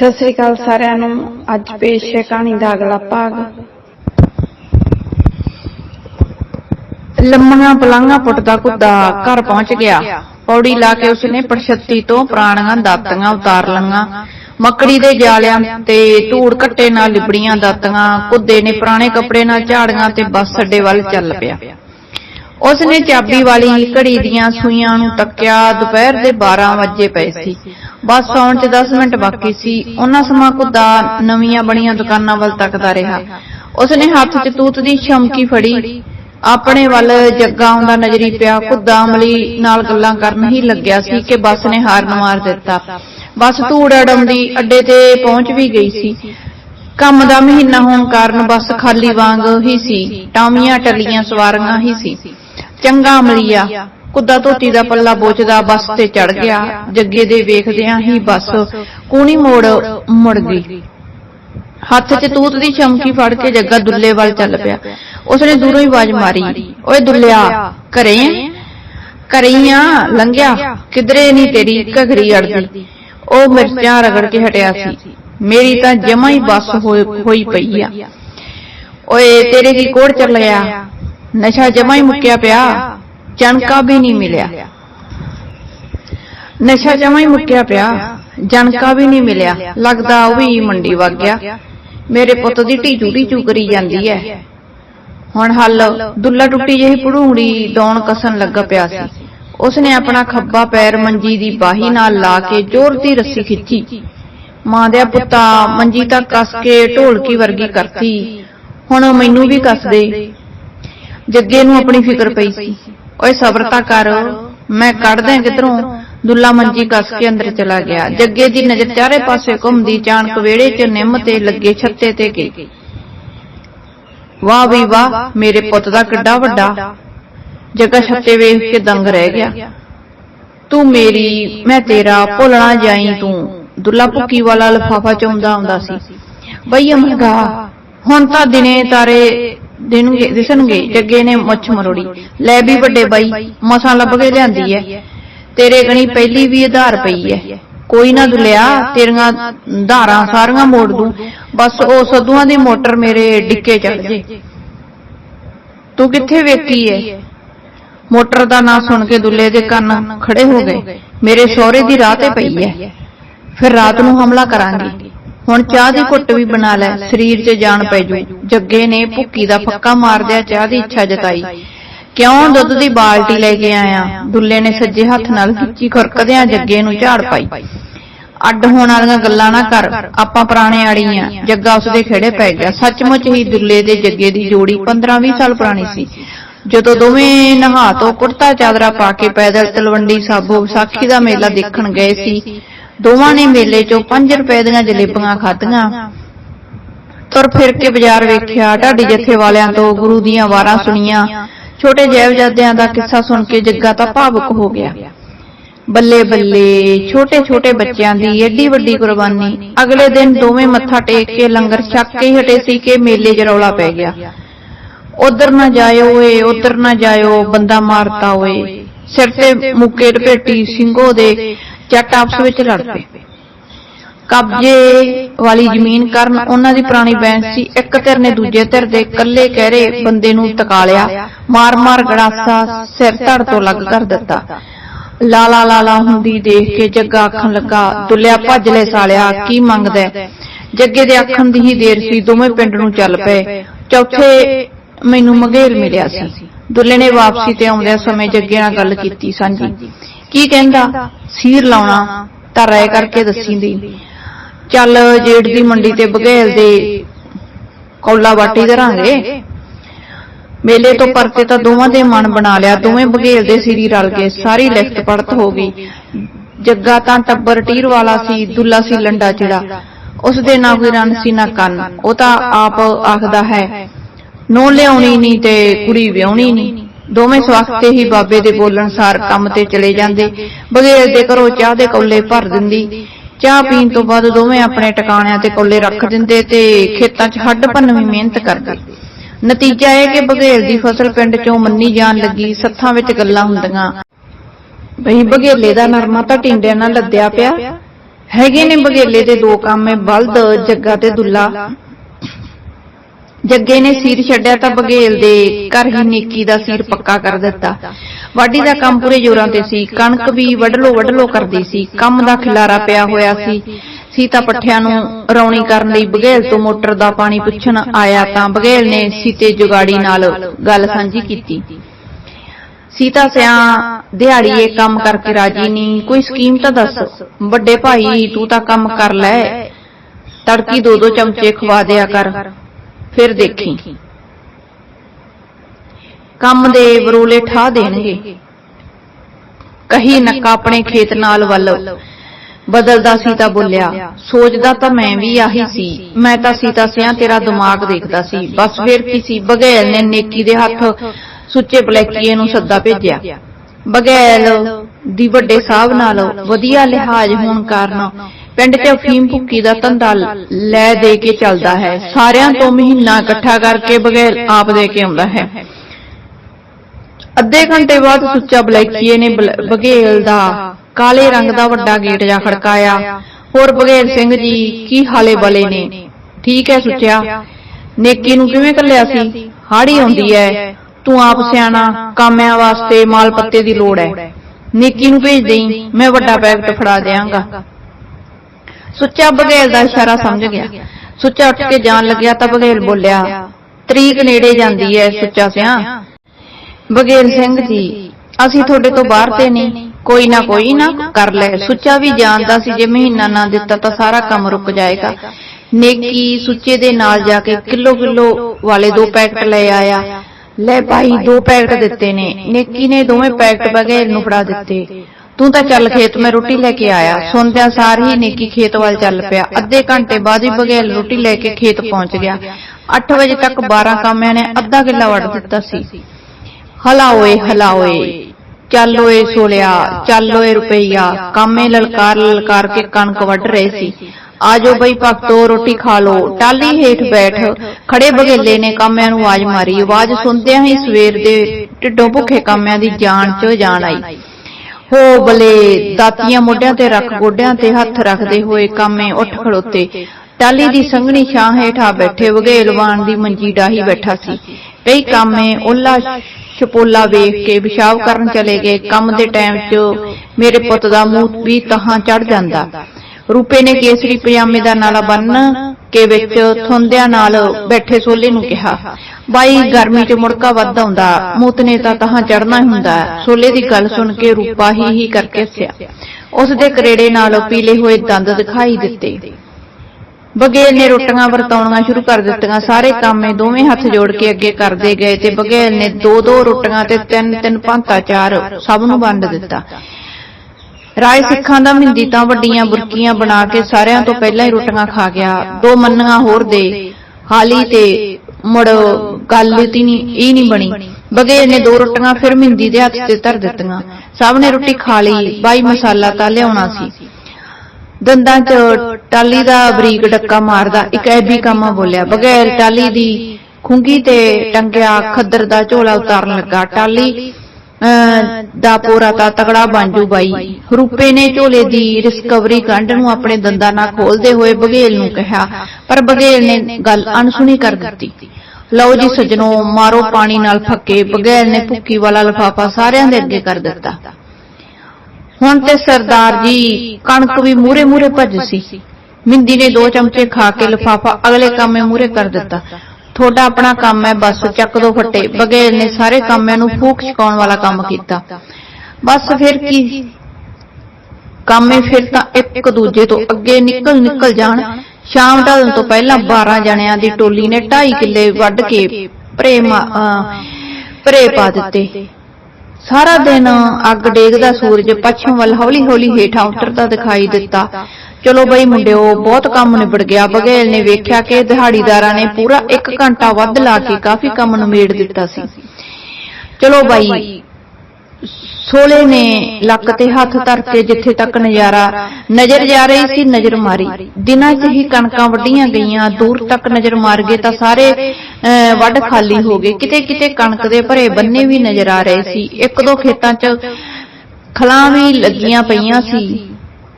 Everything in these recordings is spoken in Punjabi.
ਸਤਿ ਸ੍ਰੀ ਅਕਾਲ ਸਾਰਿਆਂ ਨੂੰ। ਅੱਜ ਪੇਸ਼ ਹੈ ਕਹਾਣੀ ਦਾ ਅਗਲਾ ਭਾਗ। ਲੰਮੀਆਂ ਪਲਾਂਘਾਂ ਪੁੱਟਦਾ ਕੁੱਦਾ ਘਰ ਪਹੁੰਚ ਗਿਆ। ਪੌੜੀ ਲਾ ਕੇ ਉਸਨੇ ਪਰਛੱਤੀ ਤੋਂ ਪੁਰਾਣੀਆਂ ਦਾਤਾਂ ਉਤਾਰ ਲਈਆਂ। ਮੱਕੜੀ ਦੇ ਜਾਲਿਆਂ ਤੇ ਧੂੜ ਘੱਟੇ ਨਾਲ ਲਿਬੜੀਆਂ ਦਾਤਾਂ ਕੁੱਦੇ ਨੇ ਪੁਰਾਣੇ ਕੱਪੜੇ ਨਾਲ ਝਾੜੀਆਂ ਤੇ ਬੱਸ ਅੱਡੇ ਵੱਲ ਚੱਲ ਪਿਆ। ਉਸਨੇ ਚਾਬੀ ਵਾਲੀ ਘੜੀ ਦੀਆਂ ਸੂਈਆਂ ਨੂੰ ਤੱਕਿਆ ਦੁਪਹਿਰ ਦੇ 12 ਵਜੇ ਪਏ ਸੀ। ਬੱਸ ਆਉਣ 'ਚ 10 ਮਿੰਟ ਬਾਕੀ ਸੀ। ਉਹਨਾਂ ਸਮਾਂ ਕੁੱਦਾ ਨਵੀਆਂ ਬਣੀਆਂ ਦੁਕਾਨਾਂ ਵੱਲ ਤੱਕਦਾ ਰਿਹਾ। ਉਸਨੇ ਹੱਥ 'ਚ ਤੂਤ ਦੀ ਛਮਕੀ ਫੜੀ। ਆਪਣੇ ਵੱਲ ਜੱਗਾ ਆਉਂਦਾ ਨਜ਼ਰੀ ਪਿਆ। ਕੁੱਦਾ ਅਮਲੀ ਨਾਲ ਗੱਲਾਂ ਕਰਨ ਹੀ ਲੱਗਿਆ ਸੀ ਕਿ ਬੱਸ ਨੇ ਹਾਰਨ ਮਾਰ ਦਿੱਤਾ। ਬੱਸ ਧੂੜ ਅੜਾਉਂਦੀ ਅੱਡੇ ਤੇ ਪਹੁੰਚ ਵੀ ਗਈ ਸੀ। ਕੰਮ ਦਾ ਮਹੀਨਾ ਹੋਣ ਕਾਰਨ ਬੱਸ ਖਾਲੀ ਵਾਂਗ ਹੀ ਸੀ ਟਾਮੀਆਂ ਟੱਲੀਆਂ ਸਵਾਰੀਆਂ ਹੀ ਸੀ ਚੰਗਾ ਅਮਲੀਆ ਕੁੱਦਾ ਧੋਤੀ ਦਾ ਪੱਲਾ ਬੋਚਦਾ ਬੱਸ ਤੇ ਚੜ ਗਿਆ। ਜੱਗੇ ਦੇ ਵੇਖਦਿਆਂ ਹੀ ਬੱਸ ਕੂਣੀ ਮੋੜ ਮੁੜ ਗਈ। ਹੱਥ 'ਚ ਤੂਤ ਦੀ ਚਮਕੀ ਫੜ ਕੇ ਜੱਗਾ ਦੁੱਲੇ ਵੱਲ ਚੱਲ ਪਿਆ। ਉਸਨੇ ਦੂਰੋਂ ਹੀ ਆਵਾਜ਼ ਮਾਰੀ। ਓਏ ਦੁੱਲਿਆ ਘਰੇ ਆਂ? ਘਰੇ ਹੀ ਆ ਲੰਘਿਆ? ਕਿਧਰੇ ਨਹੀਂ ਤੇਰੀ ਘਗਰੀ ਅੜਦੀ? ਉਹ ਮਿਰਚਾਂ ਰਗੜ ਕੇ ਹਟਿਆ ਸੀ। ਮੇਰੀ ਤਾਂ ਜਮਾ ਹੀ ਬੱਸ ਹੋਈ ਹੋਈ ਪਈ ਆ। ਓਏ ਤੇਰੇ ਕੀ ਕੋੜ ਚੱਲਿਆ? ਨਸ਼ਾ ਜਮਾ ਹੀ ਮੁੱਕਿਆ ਪਿਆ। ਜਨਕਾ ਵੀ ਨਹੀਂ ਮਿਲਿਆ। ਨਸ਼ਾ ਜਮਾ ਹੀ ਮੁੱਕਿਆ ਪਿਆ। ਜਨਕਾ ਵੀ ਨਹੀਂ ਮਿਲਿਆ। ਲੱਗਦਾ ਉਹ ਵੀ ਮੰਡੀ ਵਗ ਗਿਆ। ਮੇਰੇ ਪੁੱਤ ਦੀ ਢੀਚੂ ਢੀਚੂ ਕਰੀ ਜਾਂਦੀ ਐ ਹੁਣ ਹੱਲ ਦੁੱਲਾ ਟੁੱਟੀ ਜਿਹੀ ਪੜੂੜੀ ਦੌਣ ਕਸਣ ਲੱਗਾ ਪਿਆ ਸੀ। ਉਸਨੇ ਆਪਣਾ ਖੱਬਾ ਪੈਰ ਮੰਜੀ ਦੀ ਬਾਹੀ ਨਾਲ ਲਾ ਕੇ ਜ਼ੋਰ ਦੀ ਰੱਸੀ ਖਿੱਚੀ। ਮਾਂ ਦੇ ਪੁੱਤਾ ਮੰਜੀ ਤੱਕ ਕੱਸ ਕੇ ਢੋਲਕੀ ਵਰਗੀ ਕਰਤੀ। ਹੁਣ ਮੈਨੂੰ ਵੀ ਕੱਸ ਦੇ। ਜੱਗੇ ਨੂੰ ਆਪਣੀ ਫਿਕਰ ਪਈ ਸੀ। ਓਏ ਸਬਰ ਤਾਂ ਕਰ ਮੈਂ ਕੱਢਦਾ ਕਿਧਰੋਂ? ਦੁੱਲਾ ਮੰਜੀ ਕੱਸ ਕੇ ਅੰਦਰ ਚਲਾ ਗਿਆ। ਜੱਗੇ ਦੀ ਨਜ਼ਰ ਚਾਰੇ ਪਾਸੇ ਘੁੰਮਦੀ ਚਾਣਕ ਵਿਹੜੇ 'ਚ ਨਿੰਮ ਤੇ ਲੱਗੇ ਛੱਤੇ ਤੇ ਗਈ। ਵਾਹ ਵੀ ਵਾਹ ਮੇਰੇ ਪੁੱਤ ਦਾ ਕਿੱਡਾ ਵੱਡਾ। ਜੱਗਾ ਛੱਤੇ ਵੇਖ ਕੇ ਦੰਗ ਰਹਿ ਗਿਆ। ਤੂੰ ਮੇਰੀ ਮੈਂ ਤੇਰਾ ਭੁੱਲਣਾ ਜਾਈ ਤੂੰ। ਦੁੱਲਾ ਭੁੱਕੀ ਵਾਲਾ ਲਫਾਫਾ ਚੋਂਦਾ ਆਉਂਦਾ ਸੀ। ਬਈ ਅਮਰਗਾ ਹੁਣ ਤਾਂ ਦਿਨੇ ਤਾਰੇ ਦਿਨਗੇ ਦਿਸਣਗੇ ਜੱਗੇ ਨੇ ਮੁੱਛ ਮਰੋੜੀ। ਲੈ ਵੀ ਵੱਡੇ ਬਾਈ, ਮਸਾਂ ਲੱਭ ਕੇ ਲਿਆਂਦੀ ਐ। ਤੇਰੇ ਗਣੀ ਪਹਿਲੀ ਵੀ ਆਧਾਰ ਪਈ ਐ। ਕੋਈ ਨਾ ਦੁਲਿਆ, ਤੇਰੀਆਂ ਧਾਰਾਂ ਸਾਰੀਆਂ ਮੋੜ ਦੂੰ। ਬਸ ਉਹ ਸਦੂਆਂ ਦੀ ਮੋਟਰ ਮੇਰੇ ਡਿੱਕੇ ਚੜ ਜੇ। ਤੂੰ ਕਿੱਥੇ ਵੇਖੀ ਐ? ਮੋਟਰ ਦਾ ਨਾਂ ਸੁਣ ਕੇ ਦੁੱਲੇ ਦੇ ਕੰਨ ਖੜੇ ਹੋ ਗਏ। ਮੇਰੇ ਸਹੁਰੇ ਦੀ ਰਾਹ ਤੇ ਪਈ ਐ। ਫਿਰ ਰਾਤ ਨੂੰ ਹਮਲਾ ਕਰਾਂਗੇ। ਹੁਣ ਚਾਹ ਦੀ ਘੁੱਟ ਵੀ ਬਣਾ ਲੈ ਸਰੀਰ 'ਚ ਜਾਨ ਪੈ ਜੂ। ਜੱਗੇ ਨੇ ਭੁੱਕੀ ਦਾ ਫੱਕਾ ਮਾਰਦਿਆਂ ਚਾਹ ਦੀ ਇੱਛਾ ਜਤਾਈ ਕਿਉਂ ਦੁੱਧ ਦੀ ਬਾਲਟੀ ਲੈ ਕੇ ਆਇਆ? ਦੁੱਲੇ ਨੇ ਸੱਜੇ ਹੱਥ ਨਾਲ ਖਿੱਚੀ ਖੁਰਕਦਿਆਂ ਜੱਗੇ ਨੂੰ ਝਾੜ ਪਾਈ। ਅੱਡ ਹੋਣ ਵਾਲੀਆਂ ਗੱਲਾਂ ਨਾ ਕਰ। ਆਪਾਂ ਪੁਰਾਣੇ ਆੜੀ ਆ। ਜੱਗਾ ਉਸਦੇ ਖੇੜੇ ਪੈ ਗਿਆ। ਸੱਚਮੁੱਚ ਹੀ ਦੁੱਲੇ ਦੇ ਜੱਗੇ ਦੀ ਜੋੜੀ 15-20 ਸਾਲ ਪੁਰਾਣੀ ਸੀ। ਜਦੋਂ ਦੋਵੇਂ ਨਹਾ ਤੋਂ ਕੁੜਤਾ ਚਾਦਰਾ ਪਾ ਕੇ ਪੈਦਲ ਤਲਵੰਡੀ ਸਾਬੋ ਵਿਸਾਖੀ ਦਾ ਮੇਲਾ ਦੇਖਣ ਗਏ ਸੀ ਦੋਵਾਂ ਨੇ ਮੇਲੇ 'ਚੋਂ 5 ਰੁਪਏ ਦੀਆਂ ਜਲੇਬੀਆਂ ਖਾਧੀਆਂ। ਤੁਰ ਫਿਰ ਕੇ ਬਾਜ਼ਾਰ ਵੇਖਿਆ, ਢਾਡੀ ਜੱਥੇ ਵਾਲਿਆਂ ਤੋਂ ਗੁਰੂ ਦੀਆਂ ਵਾਰਾਂ ਸੁਣੀਆਂ। ਛੋਟੇ ਜੈਵਜਾਦਿਆਂ ਦਾ ਕਿੱਸਾ ਸੁਣ ਕੇ ਜੱਗਾ ਤਾਂ ਭਾਵੁਕ ਹੋ ਗਿਆ। ਬੱਲੇ ਬੱਲੇ, ਛੋਟੇ ਛੋਟੇ ਬੱਚਿਆਂ ਦੀ ਏਡੀ ਵੱਡੀ ਕੁਰਬਾਨੀ। ਅਗਲੇ ਦਿਨ ਦੋਵੇਂ ਮੱਥਾ ਟੇਕ ਕੇ ਲੰਗਰ ਛਕ ਕੇ ਹਟੇ ਸੀ ਕਿ ਮੇਲੇ 'ਚ ਰੌਲਾ ਪੈ ਗਿਆ। ਉਧਰ ਨਾ ਜਾਇਓ ਓਏ, ਉਧਰ ਨਾ ਜਾਇਓ, ਬੰਦਾ ਮਾਰਤਾ ਓਏ। ਸਿਰ ਤੇ ਮੁੱਕੇ ਲਪੇਟੀ ਸਿੰਘੋ ਦੇ। ਜੱਟ ਆਪਸ ਵਿੱਚ ਲੜ ਪਏ। ਕਬਜ਼ੇ ਵਾਲੀ ਜ਼ਮੀਨ ਕਰਨ ਉਹਨਾਂ ਦੀ ਪੁਰਾਣੀ ਬੈਂਕ ਸੀ। ਇੱਕ ਧਿਰ ਨੇ ਦੂਜੇ ਧਿਰ ਦੇ ਕੱਲੇ ਕਹਿਰੇ ਬੰਦੇ ਨੂੰ ਤਕਾ ਲਿਆ ਮਾਰ-ਮਾਰ ਗੜਾਸਾ ਸਿਰ ਧੜ ਤੋਂ ਲੱਗ ਕਰ ਦਿੱਤਾ। ਲਾਲਾ ਲਾਲਾ ਹੁੰਦੀ ਦੇਖ ਕੇ ਜੱਗਾ ਆਖਣ ਲੱਗਾ। ਦੁੱਲਿਆ ਭੱਜ ਲੈ ਸਾਲਿਆ ਕੀ ਮੰਗਦਾ? ਜੱਗੇ ਦੇ ਆਖਣ ਦੀ ਹੀ ਦੇਰ ਸੀ ਦੋਵੇਂ ਪਿੰਡ ਨੂੰ ਚੱਲ ਪਏ। ਚੌਥੇ ਮੈਨੂੰ ਮਗੇਰ ਮਿਲਿਆ ਸੀ। ਦੁੱਲੇ ਨੇ ਵਾਪਸੀ ਤੇ ਆਉਂਦਿਆਂ ਸਮੇਂ ਜੱਗੇ ਨਾਲ ਗੱਲ ਕੀਤੀ ਸਾਂਝੀ। ਕੀ ਕਹਿੰਦਾ? ਸੀਰ ਲਾਉਣਾ ਤਾਂ ਰਾਏ ਕਰਕੇ ਦੱਸੀਂਦੀ ਚੱਲ ਜੇੜ ਦੀ ਮੰਡੀ ਤੇ ਬਘੇਲ ਦੇ ਕੌਲਾ ਬਾਟੀ ਧਰਾਂਗੇ ਮੇਲੇ ਤੋਂ ਪਰਤੇ ਤਾਂ ਦੋਵਾਂ ਦੇ ਮਨ ਬਣਾ ਲਿਆ। ਦੋਵੇਂ ਬਘੇਲ ਦੇ ਸਿਰੀ ਰਲ ਗਏ ਸਾਰੀ ਲਿਖਤ ਪੜਤ ਹੋ ਗਈ। ਜੱਗਾ ਤਾਂ ਟੱਬਰ ਟੀਰ ਵਾਲਾ ਸੀ ਦੁੱਲਾ ਸੀ ਲੰਡਾ ਚਿੜਾ। ਉਸ ਦੇ ਨਾ ਕੋਈ ਰਨ ਸੀ ਨਾ ਕੰਨ। ਉਹ ਤਾਂ ਆਪ ਆਖਦਾ ਹੈ ਨੋ ਲਿਆਉਣੀ ਨਹੀਂ ਤੇ ਕੁੜੀ ਵਿਆਹਣੀ ਨਹੀਂ ਦੋਵੇਂ ਸਵਖਤੇ ਹੀ ਬਾਬੇ ਦੇ ਬੋਲਣ ਸਾਰ ਕੰਮ ਤੇ ਚਲੇ ਜਾਂਦੇ। ਬਗੇਲ ਦੇ ਘਰੋਂ ਚਾਹ ਦੇ ਕੌਲੇ ਭਰ ਦਿੰਦੀ। ਚਾਹ ਪੀਣ ਤੋਂ ਬਾਅਦ ਦੋਵੇਂ ਆਪਣੇ ਟਿਕਾਣਿਆਂ ਤੇ ਕੌਲੇ ਰੱਖ ਦਿੰਦੇ ਤੇ ਖੇਤਾਂ 'ਚ ਹੱਡ ਭੰਨਵੀਂ ਮਿਹਨਤ ਕਰਦੇ। ਨਤੀਜਾ ਇਹ ਕਿ ਬਗੇਲ ਦੀ ਫਸਲ ਪਿੰਡ 'ਚੋਂ ਮੰਨੀ ਜਾਣ ਲੱਗੀ, ਸੱਥਾਂ ਵਿੱਚ ਗੱਲਾਂ ਹੁੰਦੀਆਂ। ਬਈ ਬਗੇਲੇ ਦਾ ਨਰਮਾ ਤਾਂ ਟਿੰਡਿਆਂ ਨਾਲ ਲੱਦਿਆ ਪਿਆ। ਹੈਗੇ ਨੇ ਬਗੇਲੇ ਦੇ ਦੋ ਕਾਮੇ ਬਲਦ, ਜੱਗਾ ਤੇ ਦੁੱਲਾ। ਜੱਗੇ ਨੇ ਸਿਰ ਛੱਡਿਆ ਤਾਂ ਬਗੇਲ ਦੇ ਘਰ ਹੀ ਨੀਕੀ ਦਾ ਸਿਰ ਪੱਕਾ ਕਰ ਦਿੱਤਾ। ਵਾਢੀ ਦਾ ਕੰਮ ਪੂਰੇ ਜ਼ੋਰਾਂ ਤੇ ਸੀ। ਕਣਕ ਵੀ ਵੱਢਲੋ ਵੱਢਲੋ ਕਰਦੀ ਸੀ। ਕੰਮ ਦਾ ਖਿਲਾਰਾ ਪਿਆ ਹੋਇਆ ਸੀ। ਸੀਤਾ ਪੱਠਿਆਂ ਨੂੰ ਰੌਣੀ ਕਰਨ ਲਈ ਬਗੇਲ ਤੋਂ ਮੋਟਰ ਦਾ ਪਾਣੀ ਪੁੱਛਣ ਆਇਆ ਤਾਂ ਬਗੇਲ ਨੇ ਸੀਤੇ ਜੁਗਾੜੀ ਨਾਲ ਗੱਲ ਸਾਂਝੀ ਕੀਤੀ। ਸੀਤਾ ਸਿਆ, ਦਿਹਾੜੀਏ ਕੰਮ ਕਰਕੇ ਰਾਜੀ ਨਹੀਂ। ਕੋਈ ਸਕੀਮ ਤਾਂ ਦੱਸ? ਵੱਡੇ ਭਾਈ, ਤੂੰ ਤਾਂ ਕੰਮ ਕਰ ਲੈ। ਤੜਕੀ ਦੋ ਦੋ ਚਮਚੇ ਖਵਾ ਦਿਆ ਕਰ। ਫਿਰ ਦੇਖੀ। ਕੰਮ ਦੇ ਬਰੋਲੇ ਠਾ ਦੇਣਗੇ। ਕਹੀ ਨੱਕਾ ਆਪਣੇ ਖੇਤ ਨਾਲ ਵੱਲ। ਬਦਲਦਾ ਸੀ ਤਾਂ ਬੋਲਿਆ, ਸੋਚਦਾ ਤਾਂ ਮੈਂ ਵੀ ਆਹੀ ਸੀ। ਮੈਂ ਤਾਂ ਸੀਤਾ ਸਿਆ ਤੇਰਾ ਦਿਮਾਗ ਦੇਖਦਾ ਸੀ। ਬਸ ਫਿਰ ਕੀ ਸੀ? ਬਗੈਲ ਨੇ ਨੇਕੀ ਦੇ ਹੱਥ ਸੁੱਚੇ ਬਲੈਕੀਏ ਨੂੰ ਸੱਦਾ ਭੇਜਿਆ। ਬਗੈਲ ਦੀ ਵੱਡੇ ਸਾਹਿਬ ਨਾਲ ਵਧੀਆ ਲਿਹਾਜ਼ ਹੋਣ ਕਾਰਨ ਪਿੰਡ 'ਚ ਅਫੀਮ ਭੁੱਕੀ ਦਾ ਧੰਦਾ ਲੈ ਦੇ ਕੇ ਚੱਲਦਾ ਹੈ। ਸਾਰਿਆਂ ਤੋਂ ਮਹੀਨਾ ਇਕੱਠਾ ਕਰਕੇ ਬਗੈਰ ਆਪ ਦੇ ਕੇ ਆਉਂਦਾ ਹੈ। ਅੱਧੇ ਘੰਟੇ ਬਾਅਦ ਸੁੱਚਾ ਬਲੈਕੀਏ ਨੇ ਬਘੇਲ ਦਾ ਕਾਲੇ ਰੰਗ ਦਾ ਵੱਡਾ ਗੇਟ ਜਾ ਖੜਕਾਇਆ। ਹੋਰ ਬਘੇਲ ਸਿੰਘ ਜੀ ਕੀ ਹਾਲੇ ਬਲੇ ਨੇ? ਠੀਕ ਹੈ ਸੁੱਚਿਆ ਨੇਕੀ ਨੂੰ ਕਿਵੇਂ ਕੱਲਿਆ ਸੀ? ਹਾੜੀ ਆਉਂਦੀ ਐ ਤੂੰ ਆਪ ਸਿਆਣਾ ਕਾਮਿਆਂ ਵਾਸਤੇ ਮਾਲ ਪੱਤੇ ਦੀ ਲੋੜ ਐ ਨੇਕੀ ਨੂੰ ਭੇਜ ਦੇਈ। ਮੈਂ ਵੱਡਾ ਪੈਕਟ ਫੜਾ ਦਿਆਂਗਾ। ਸੁੱਚਾ ਬਘੇਲ ਦਾ ਇਸ਼ਾਰਾ ਸਮਝ ਗਿਆ। ਸੁੱਚਾ ਉੱਠ ਕੇ ਜਾਣ ਲੱਗਿਆ ਤਾਂ ਬਘੇਲ ਬੋਲਿਆ, ਤਰੀਕ ਨੇੜੇ ਜਾਂਦੀ ਐ, ਸੁੱਚਾ ਸਿਆ। ਬਗੇਲ ਸਿੰਘ ਜੀ, ਅਸੀਂ ਤੁਹਾਡੇ ਤੋਂ ਬਾਹਰ ਤੇ ਨਹੀਂ। ਕੋਈ ਨਾ ਕੋਈ ਨਾ, ਕਰ ਲੈ। ਸੁੱਚਾ ਵੀ ਜਾਣਦਾ ਸੀ ਜੇ ਮਹੀਨਾ ਨਾ ਦਿੱਤਾ ਤਾਂ ਸਾਰਾ ਕੰਮ ਰੁਕ ਜਾਏਗਾ। ਨੇਕੀ ਸੁੱਚੇ ਦੇ ਨਾਲ ਜਾ ਕੇ ਕਿਲੋ ਕਿਲੋ ਵਾਲੇ ਦੋ ਪੈਕਟ ਲੈ ਆਇਆ। ਲੈ ਭਾਈ, ਦੋ ਪੈਕਟ ਦਿੱਤੇ ਨੇ। ਨੇਕੀ ਨੇ ਦੋਵੇਂ ਪੈਕਟ ਬਗੇਲ ਨੂੰ ਫੜਾ ਦਿੱਤੇ। ਤੂੰ ਤਾਂ ਚੱਲ ਖੇਤ ਮੈਂ ਰੋਟੀ ਲੈ ਕੇ ਆਇਆ। ਸੁਣਦਿਆਂ ਸਾਰ ਹੀ ਨੇਕੀ ਖੇਤ ਵੱਲ ਚੱਲ ਪਿਆ। ਅੱਧੇ ਘੰਟੇ ਬਾਅਦ ਹੀ ਬਗੇਲ ਰੋਟੀ ਲੈ ਕੇ ਖੇਤ ਪਹੁੰਚ ਗਿਆ। 8 ਵਜੇ ਤੱਕ 12 ਕਾਮਿਆਂ ਨੇ ਅੱਧਾ ਕਿੱਲਾ ਵੱਢ ਦਿੱਤਾ ਸੀ। ਹਲਾ ਓਏ ਹਲਾ ਓਏ ਚੱਲ ਓਏ ਸੋਲਿਆ ਚੱਲ ਓਏ ਰੁਪਈਆ। ਕਾਮੇ ਲਲਕਾਰ ਲਲਕਾਰ ਕੇ ਕਣਕ ਵੱਢ ਰਹੇ ਸੀ। ਆਜੋ ਬਈ ਭਗਤੋ ਰੋਟੀ ਖਾ ਲੋ ਟਾਲੀ ਹੇਠ ਬੈਠ। ਖੜੇ ਬਗੇਲੇ ਨੇ ਕਾਮਿਆਂ ਨੂੰ ਆਵਾਜ਼ ਮਾਰੀ। ਆਵਾਜ਼ ਸੁਣਦਿਆਂ ਹੀ ਸਵੇਰ ਦੇ ਢਿੱਡੋਂ ਭੁੱਖੇ ਕਾਮਿਆਂ ਦੀ ਜਾਨ ਚੋ ਜਾਨ ਆਈ ਹੋ ਬਲੇ ਦਾਤੀਆਂ ਮੋਢਿਆਂ ਤੇ ਰੱਖ ਗੋਡਿਆਂ ਤੇ ਹੱਥ ਰੱਖਦੇ ਹੋਏ ਕਾਮੇ ਉੱਠ ਖੜੋਤੇ ਟਾਲੀ ਦੀ ਸੰਘਣੀ ਛਾਂ ਹੇਠਾਂ ਬੈਠੇ ਵਗੇਲਵਾਨ ਦੀ ਮੰਜੀ ਡਾਹੀ ਬੈਠਾ ਸੀ। ਕਈ ਕਾਮੇ ਉੱਲਾ ਛਪੋਲਾ ਵੇਖ ਕੇ ਪਿਸ਼ਾਬ ਕਰਨ ਚਲੇ ਗਏ। ਕੰਮ ਦੇ ਟਾਈਮ 'ਚ ਮੇਰੇ ਪੁੱਤ ਦਾ ਮੂੰਹ ਵੀ ਤਹਾਂ ਚੜ ਜਾਂਦਾ। ਰੂਪੇ ਨੇ ਕੇਸਰੀ ਪਜਾਮੇ ਦਾ ਨਾਲਾ ਬੰਨ ਕੇ ਵਿੱਚ ਥੁੰਦਿਆਂ ਨਾਲ ਬੈਠੇ ਸੋਲੇ ਨੂੰ ਕਿਹਾ। ਬਾਈ ਗਰਮੀ 'ਚ ਮੁੜਕਾ ਵੱਧ ਆਉਂਦਾ ਮੂਤ ਨੇ ਤਾਂ ਤਹਾਂ ਚੜਨਾ ਹੁੰਦਾ। ਸੋਲੇ ਦੀ ਗੱਲ ਸੁਣ ਕੇ ਰੂਪਾ ਹੀ ਹੀ ਕਰਕੇ ਹੱਸਿਆ ਉਸ ਦੇ ਕਰੇੜੇ ਨਾਲ ਪੀਲੇ ਹੋਏ ਦੰਦ ਦਿਖਾਈ ਦਿੱਤੇ। ਬਗੇਲ ਨੇ ਰੋਟੀਆਂ ਵਰਤਾਉਣੀਆਂ ਸ਼ੁਰੂ ਕਰ ਦਿੱਤੀਆਂ। ਸਾਰੇ ਕਾਮੇ ਦੋਵੇਂ ਹੱਥ ਜੋੜ ਕੇ ਅੱਗੇ ਕਰਦੇ ਗਏ ਤੇ ਬਗੇਲ ਨੇ ਦੋ ਦੋ ਰੋਟੀਆਂ ਤੇ ਤਿੰਨ ਤਿੰਨ ਭਾਂਤਾ ਚਾਰ ਸਭ ਨੂੰ ਵੰਡ ਦਿੱਤਾ। ਰਾਏ ਸਿੱਖਾਂ ਦਾ ਮਹਿੰਦੀ ਤਾਂ ਵੱਡੀਆਂ ਬੁਰਕੀਆਂ ਬਣਾ ਕੇ ਸਾਰਿਆਂ ਤੋਂ ਪਹਿਲਾਂ ਹੀ ਰੋਟੀਆਂ ਖਾ ਗਿਆ। ਦੋ ਮੰਨੀਆਂ ਹੋਰ ਦੇ ਹਾਲੀ ਤੇ ਮੁੜ ਗੱਲ ਤੀ ਨਹੀਂ ਇਹ ਨਹੀਂ ਬਣੀ। ਬਗੇਲ ਨੇ ਦੋ ਰੋਟੀਆਂ ਫਿਰ ਮਹਿੰਦੀ ਦੇ ਹੱਥ ਤੇ ਧਰ ਦਿੱਤੀਆਂ। ਸਭ ਨੇ ਰੋਟੀ ਖਾ ਲਈ ਬਾਈ ਮਸਾਲਾ ਤਾਂ ਲਿਆਉਣਾ ਸੀ। ਦੰਦਾਂ 'ਚ ਟਾਲੀ ਦਾ ਬਰੀਕ ਡੱਕਾ ਮਾਰਦਾ ਇੱਕ ਐਬੀ ਕਾਮਾ ਬੋਲਿਆ। ਬਗੈਰ ਟਾਲੀ ਦੀ ਖੁੰਗੀ ਤੇ ਟੰਗਿਆ ਖੱਦਰ ਦਾ ਝੋਲਾ ਉਤਾਰਨ ਲੱਗਾ। ਟਾਲੀ ਦਾ ਪੋਰਾ ਤਾਂ ਤਗੜਾ ਬਾਂਜੂ ਬਾਈ। ਰੂਪੇ ਨੇ ਝੋਲੇ ਦੀ ਰਿਸਕਵਰੀ ਗੰਢ ਨੂੰ ਆਪਣੇ ਦੰਦਾਂ ਨਾਲ ਖੋਲਦੇ ਹੋਏ ਬਗੇਲ ਨੂੰ ਕਿਹਾ, ਪਰ ਬਗੇਲ ਨੇ ਗੱਲ ਅਣਸੁਣੀ ਕਰ ਦਿੱਤੀ। ਲਓ ਜੀ ਸਜਣੋ, ਮਾਰੋ ਪਾਣੀ ਨਾਲ ਫੱਕੇ ਬਗੇਲ ਨੇ ਭੁੱਕੀ ਵਾਲਾ ਲਫਾਫਾ ਸਾਰਿਆਂ ਦੇ ਅੱਗੇ ਕਰ ਦਿੱਤਾ। ਹੁਣ ਤੇ ਸਰਦਾਰ ਜੀ ਕਣਕ ਵੀ ਮੂਰੇ ਮੂਰੇ ਭੱਜ ਸੀ। ਮਿੰਦੀ ਨੇ ਦੋ ਚਮਚੇ ਖਾ ਕੇ ਲਫਾਫਾ ਅਗਲੇ ਕੰਮੇ ਮੂਰੇ ਕਰ ਦਿੱਤਾ। ਤੁਹਾਡਾ ਆਪਣਾ ਕੰਮ ਹੈ, ਬਸ ਚੱਕ ਦੋ ਫੱਟੇ। ਬਗੇਲ ਨੇ ਸਾਰੇ ਕੰਮਿਆਂ ਨੂੰ ਫੂਕ ਛਕਾਉਣ ਵਾਲਾ ਕੰਮ ਕੀਤਾ। ਬਸ ਫਿਰ ਕੀ? ਕੰਮੇ ਫਿਰ ਤਾਂ ਇੱਕ ਦੂਜੇ ਤੋਂ ਅੱਗੇ ਨਿਕਲ ਨਿਕਲ ਜਾਣ। ਸ਼ਾਮ ਢਲਣ ਤੋਂ ਪਹਿਲਾਂ 12 ਜਣਿਆਂ ਦੀ ਟੋਲੀ ਨੇ 2.5 ਕਿੱਲੇ ਵੱਢ ਕੇ ਭਰੇ ਭਰੇ ਪਾ ਦਿੱਤੇ। ਸਾਰਾ ਦਿਨ ਅੱਗ ਡੇਗਦਾ ਸੂਰਜ ਪੱਛਮ ਵੱਲ ਹੌਲੀ-ਹੌਲੀ ਹੇਠਾਂ ਉਤਰਦਾ ਦਿਖਾਈ ਦਿੱਤਾ। ਚਲੋ ਬਈ ਮੁੰਡਿਓ ਬਹੁਤ ਕੰਮ ਨਿਬੜ ਗਿਆ। ਬਗੇਲ ਨੇ ਵੇਖਿਆ ਕਿ ਦਿਹਾੜੀਦਾਰਾਂ ਨੇ ਪੂਰਾ 1 ਘੰਟਾ ਵੱਧ ਲਾ ਕੇ ਕਾਫੀ ਕੰਮ ਨਿਮੇੜ ਦਿੱਤਾ ਸੀ। ਚਲੋ ਬਾਈ ਸੋਲੇ ਨੇ ਲੱਕ ਤੇ ਹੱਥ ਧਰ ਕੇ ਜਿੱਥੇ ਤੱਕ ਨਜ਼ਾਰਾ ਨਜ਼ਰ ਜਾ ਰਹੀ ਸੀ ਨਜ਼ਰ ਮਾਰੀ। ਦਿਨਾਂ 'ਚ ਹੀ ਕਣਕਾਂ ਵੱਢੀਆਂ ਗਈਆਂ ਦੂਰ ਤੱਕ ਨਜ਼ਰ ਮਾਰ ਗਏ ਤਾਂ ਸਾਰੇ ਅਹ, ਵੱਢ ਖਾਲੀ ਹੋ ਗਏ। ਕਿਤੇ ਕਿਤੇ ਕਣਕ ਦੇ ਭਰੇ ਬੰਨੇ ਵੀ ਨਜ਼ਰ ਆ ਰਹੇ ਸੀ। ਇੱਕ ਦੋ ਖੇਤਾਂ 'ਚ ਖਲਾਂ ਵੀ ਲੱਗੀਆਂ ਪਈਆਂ ਸੀ।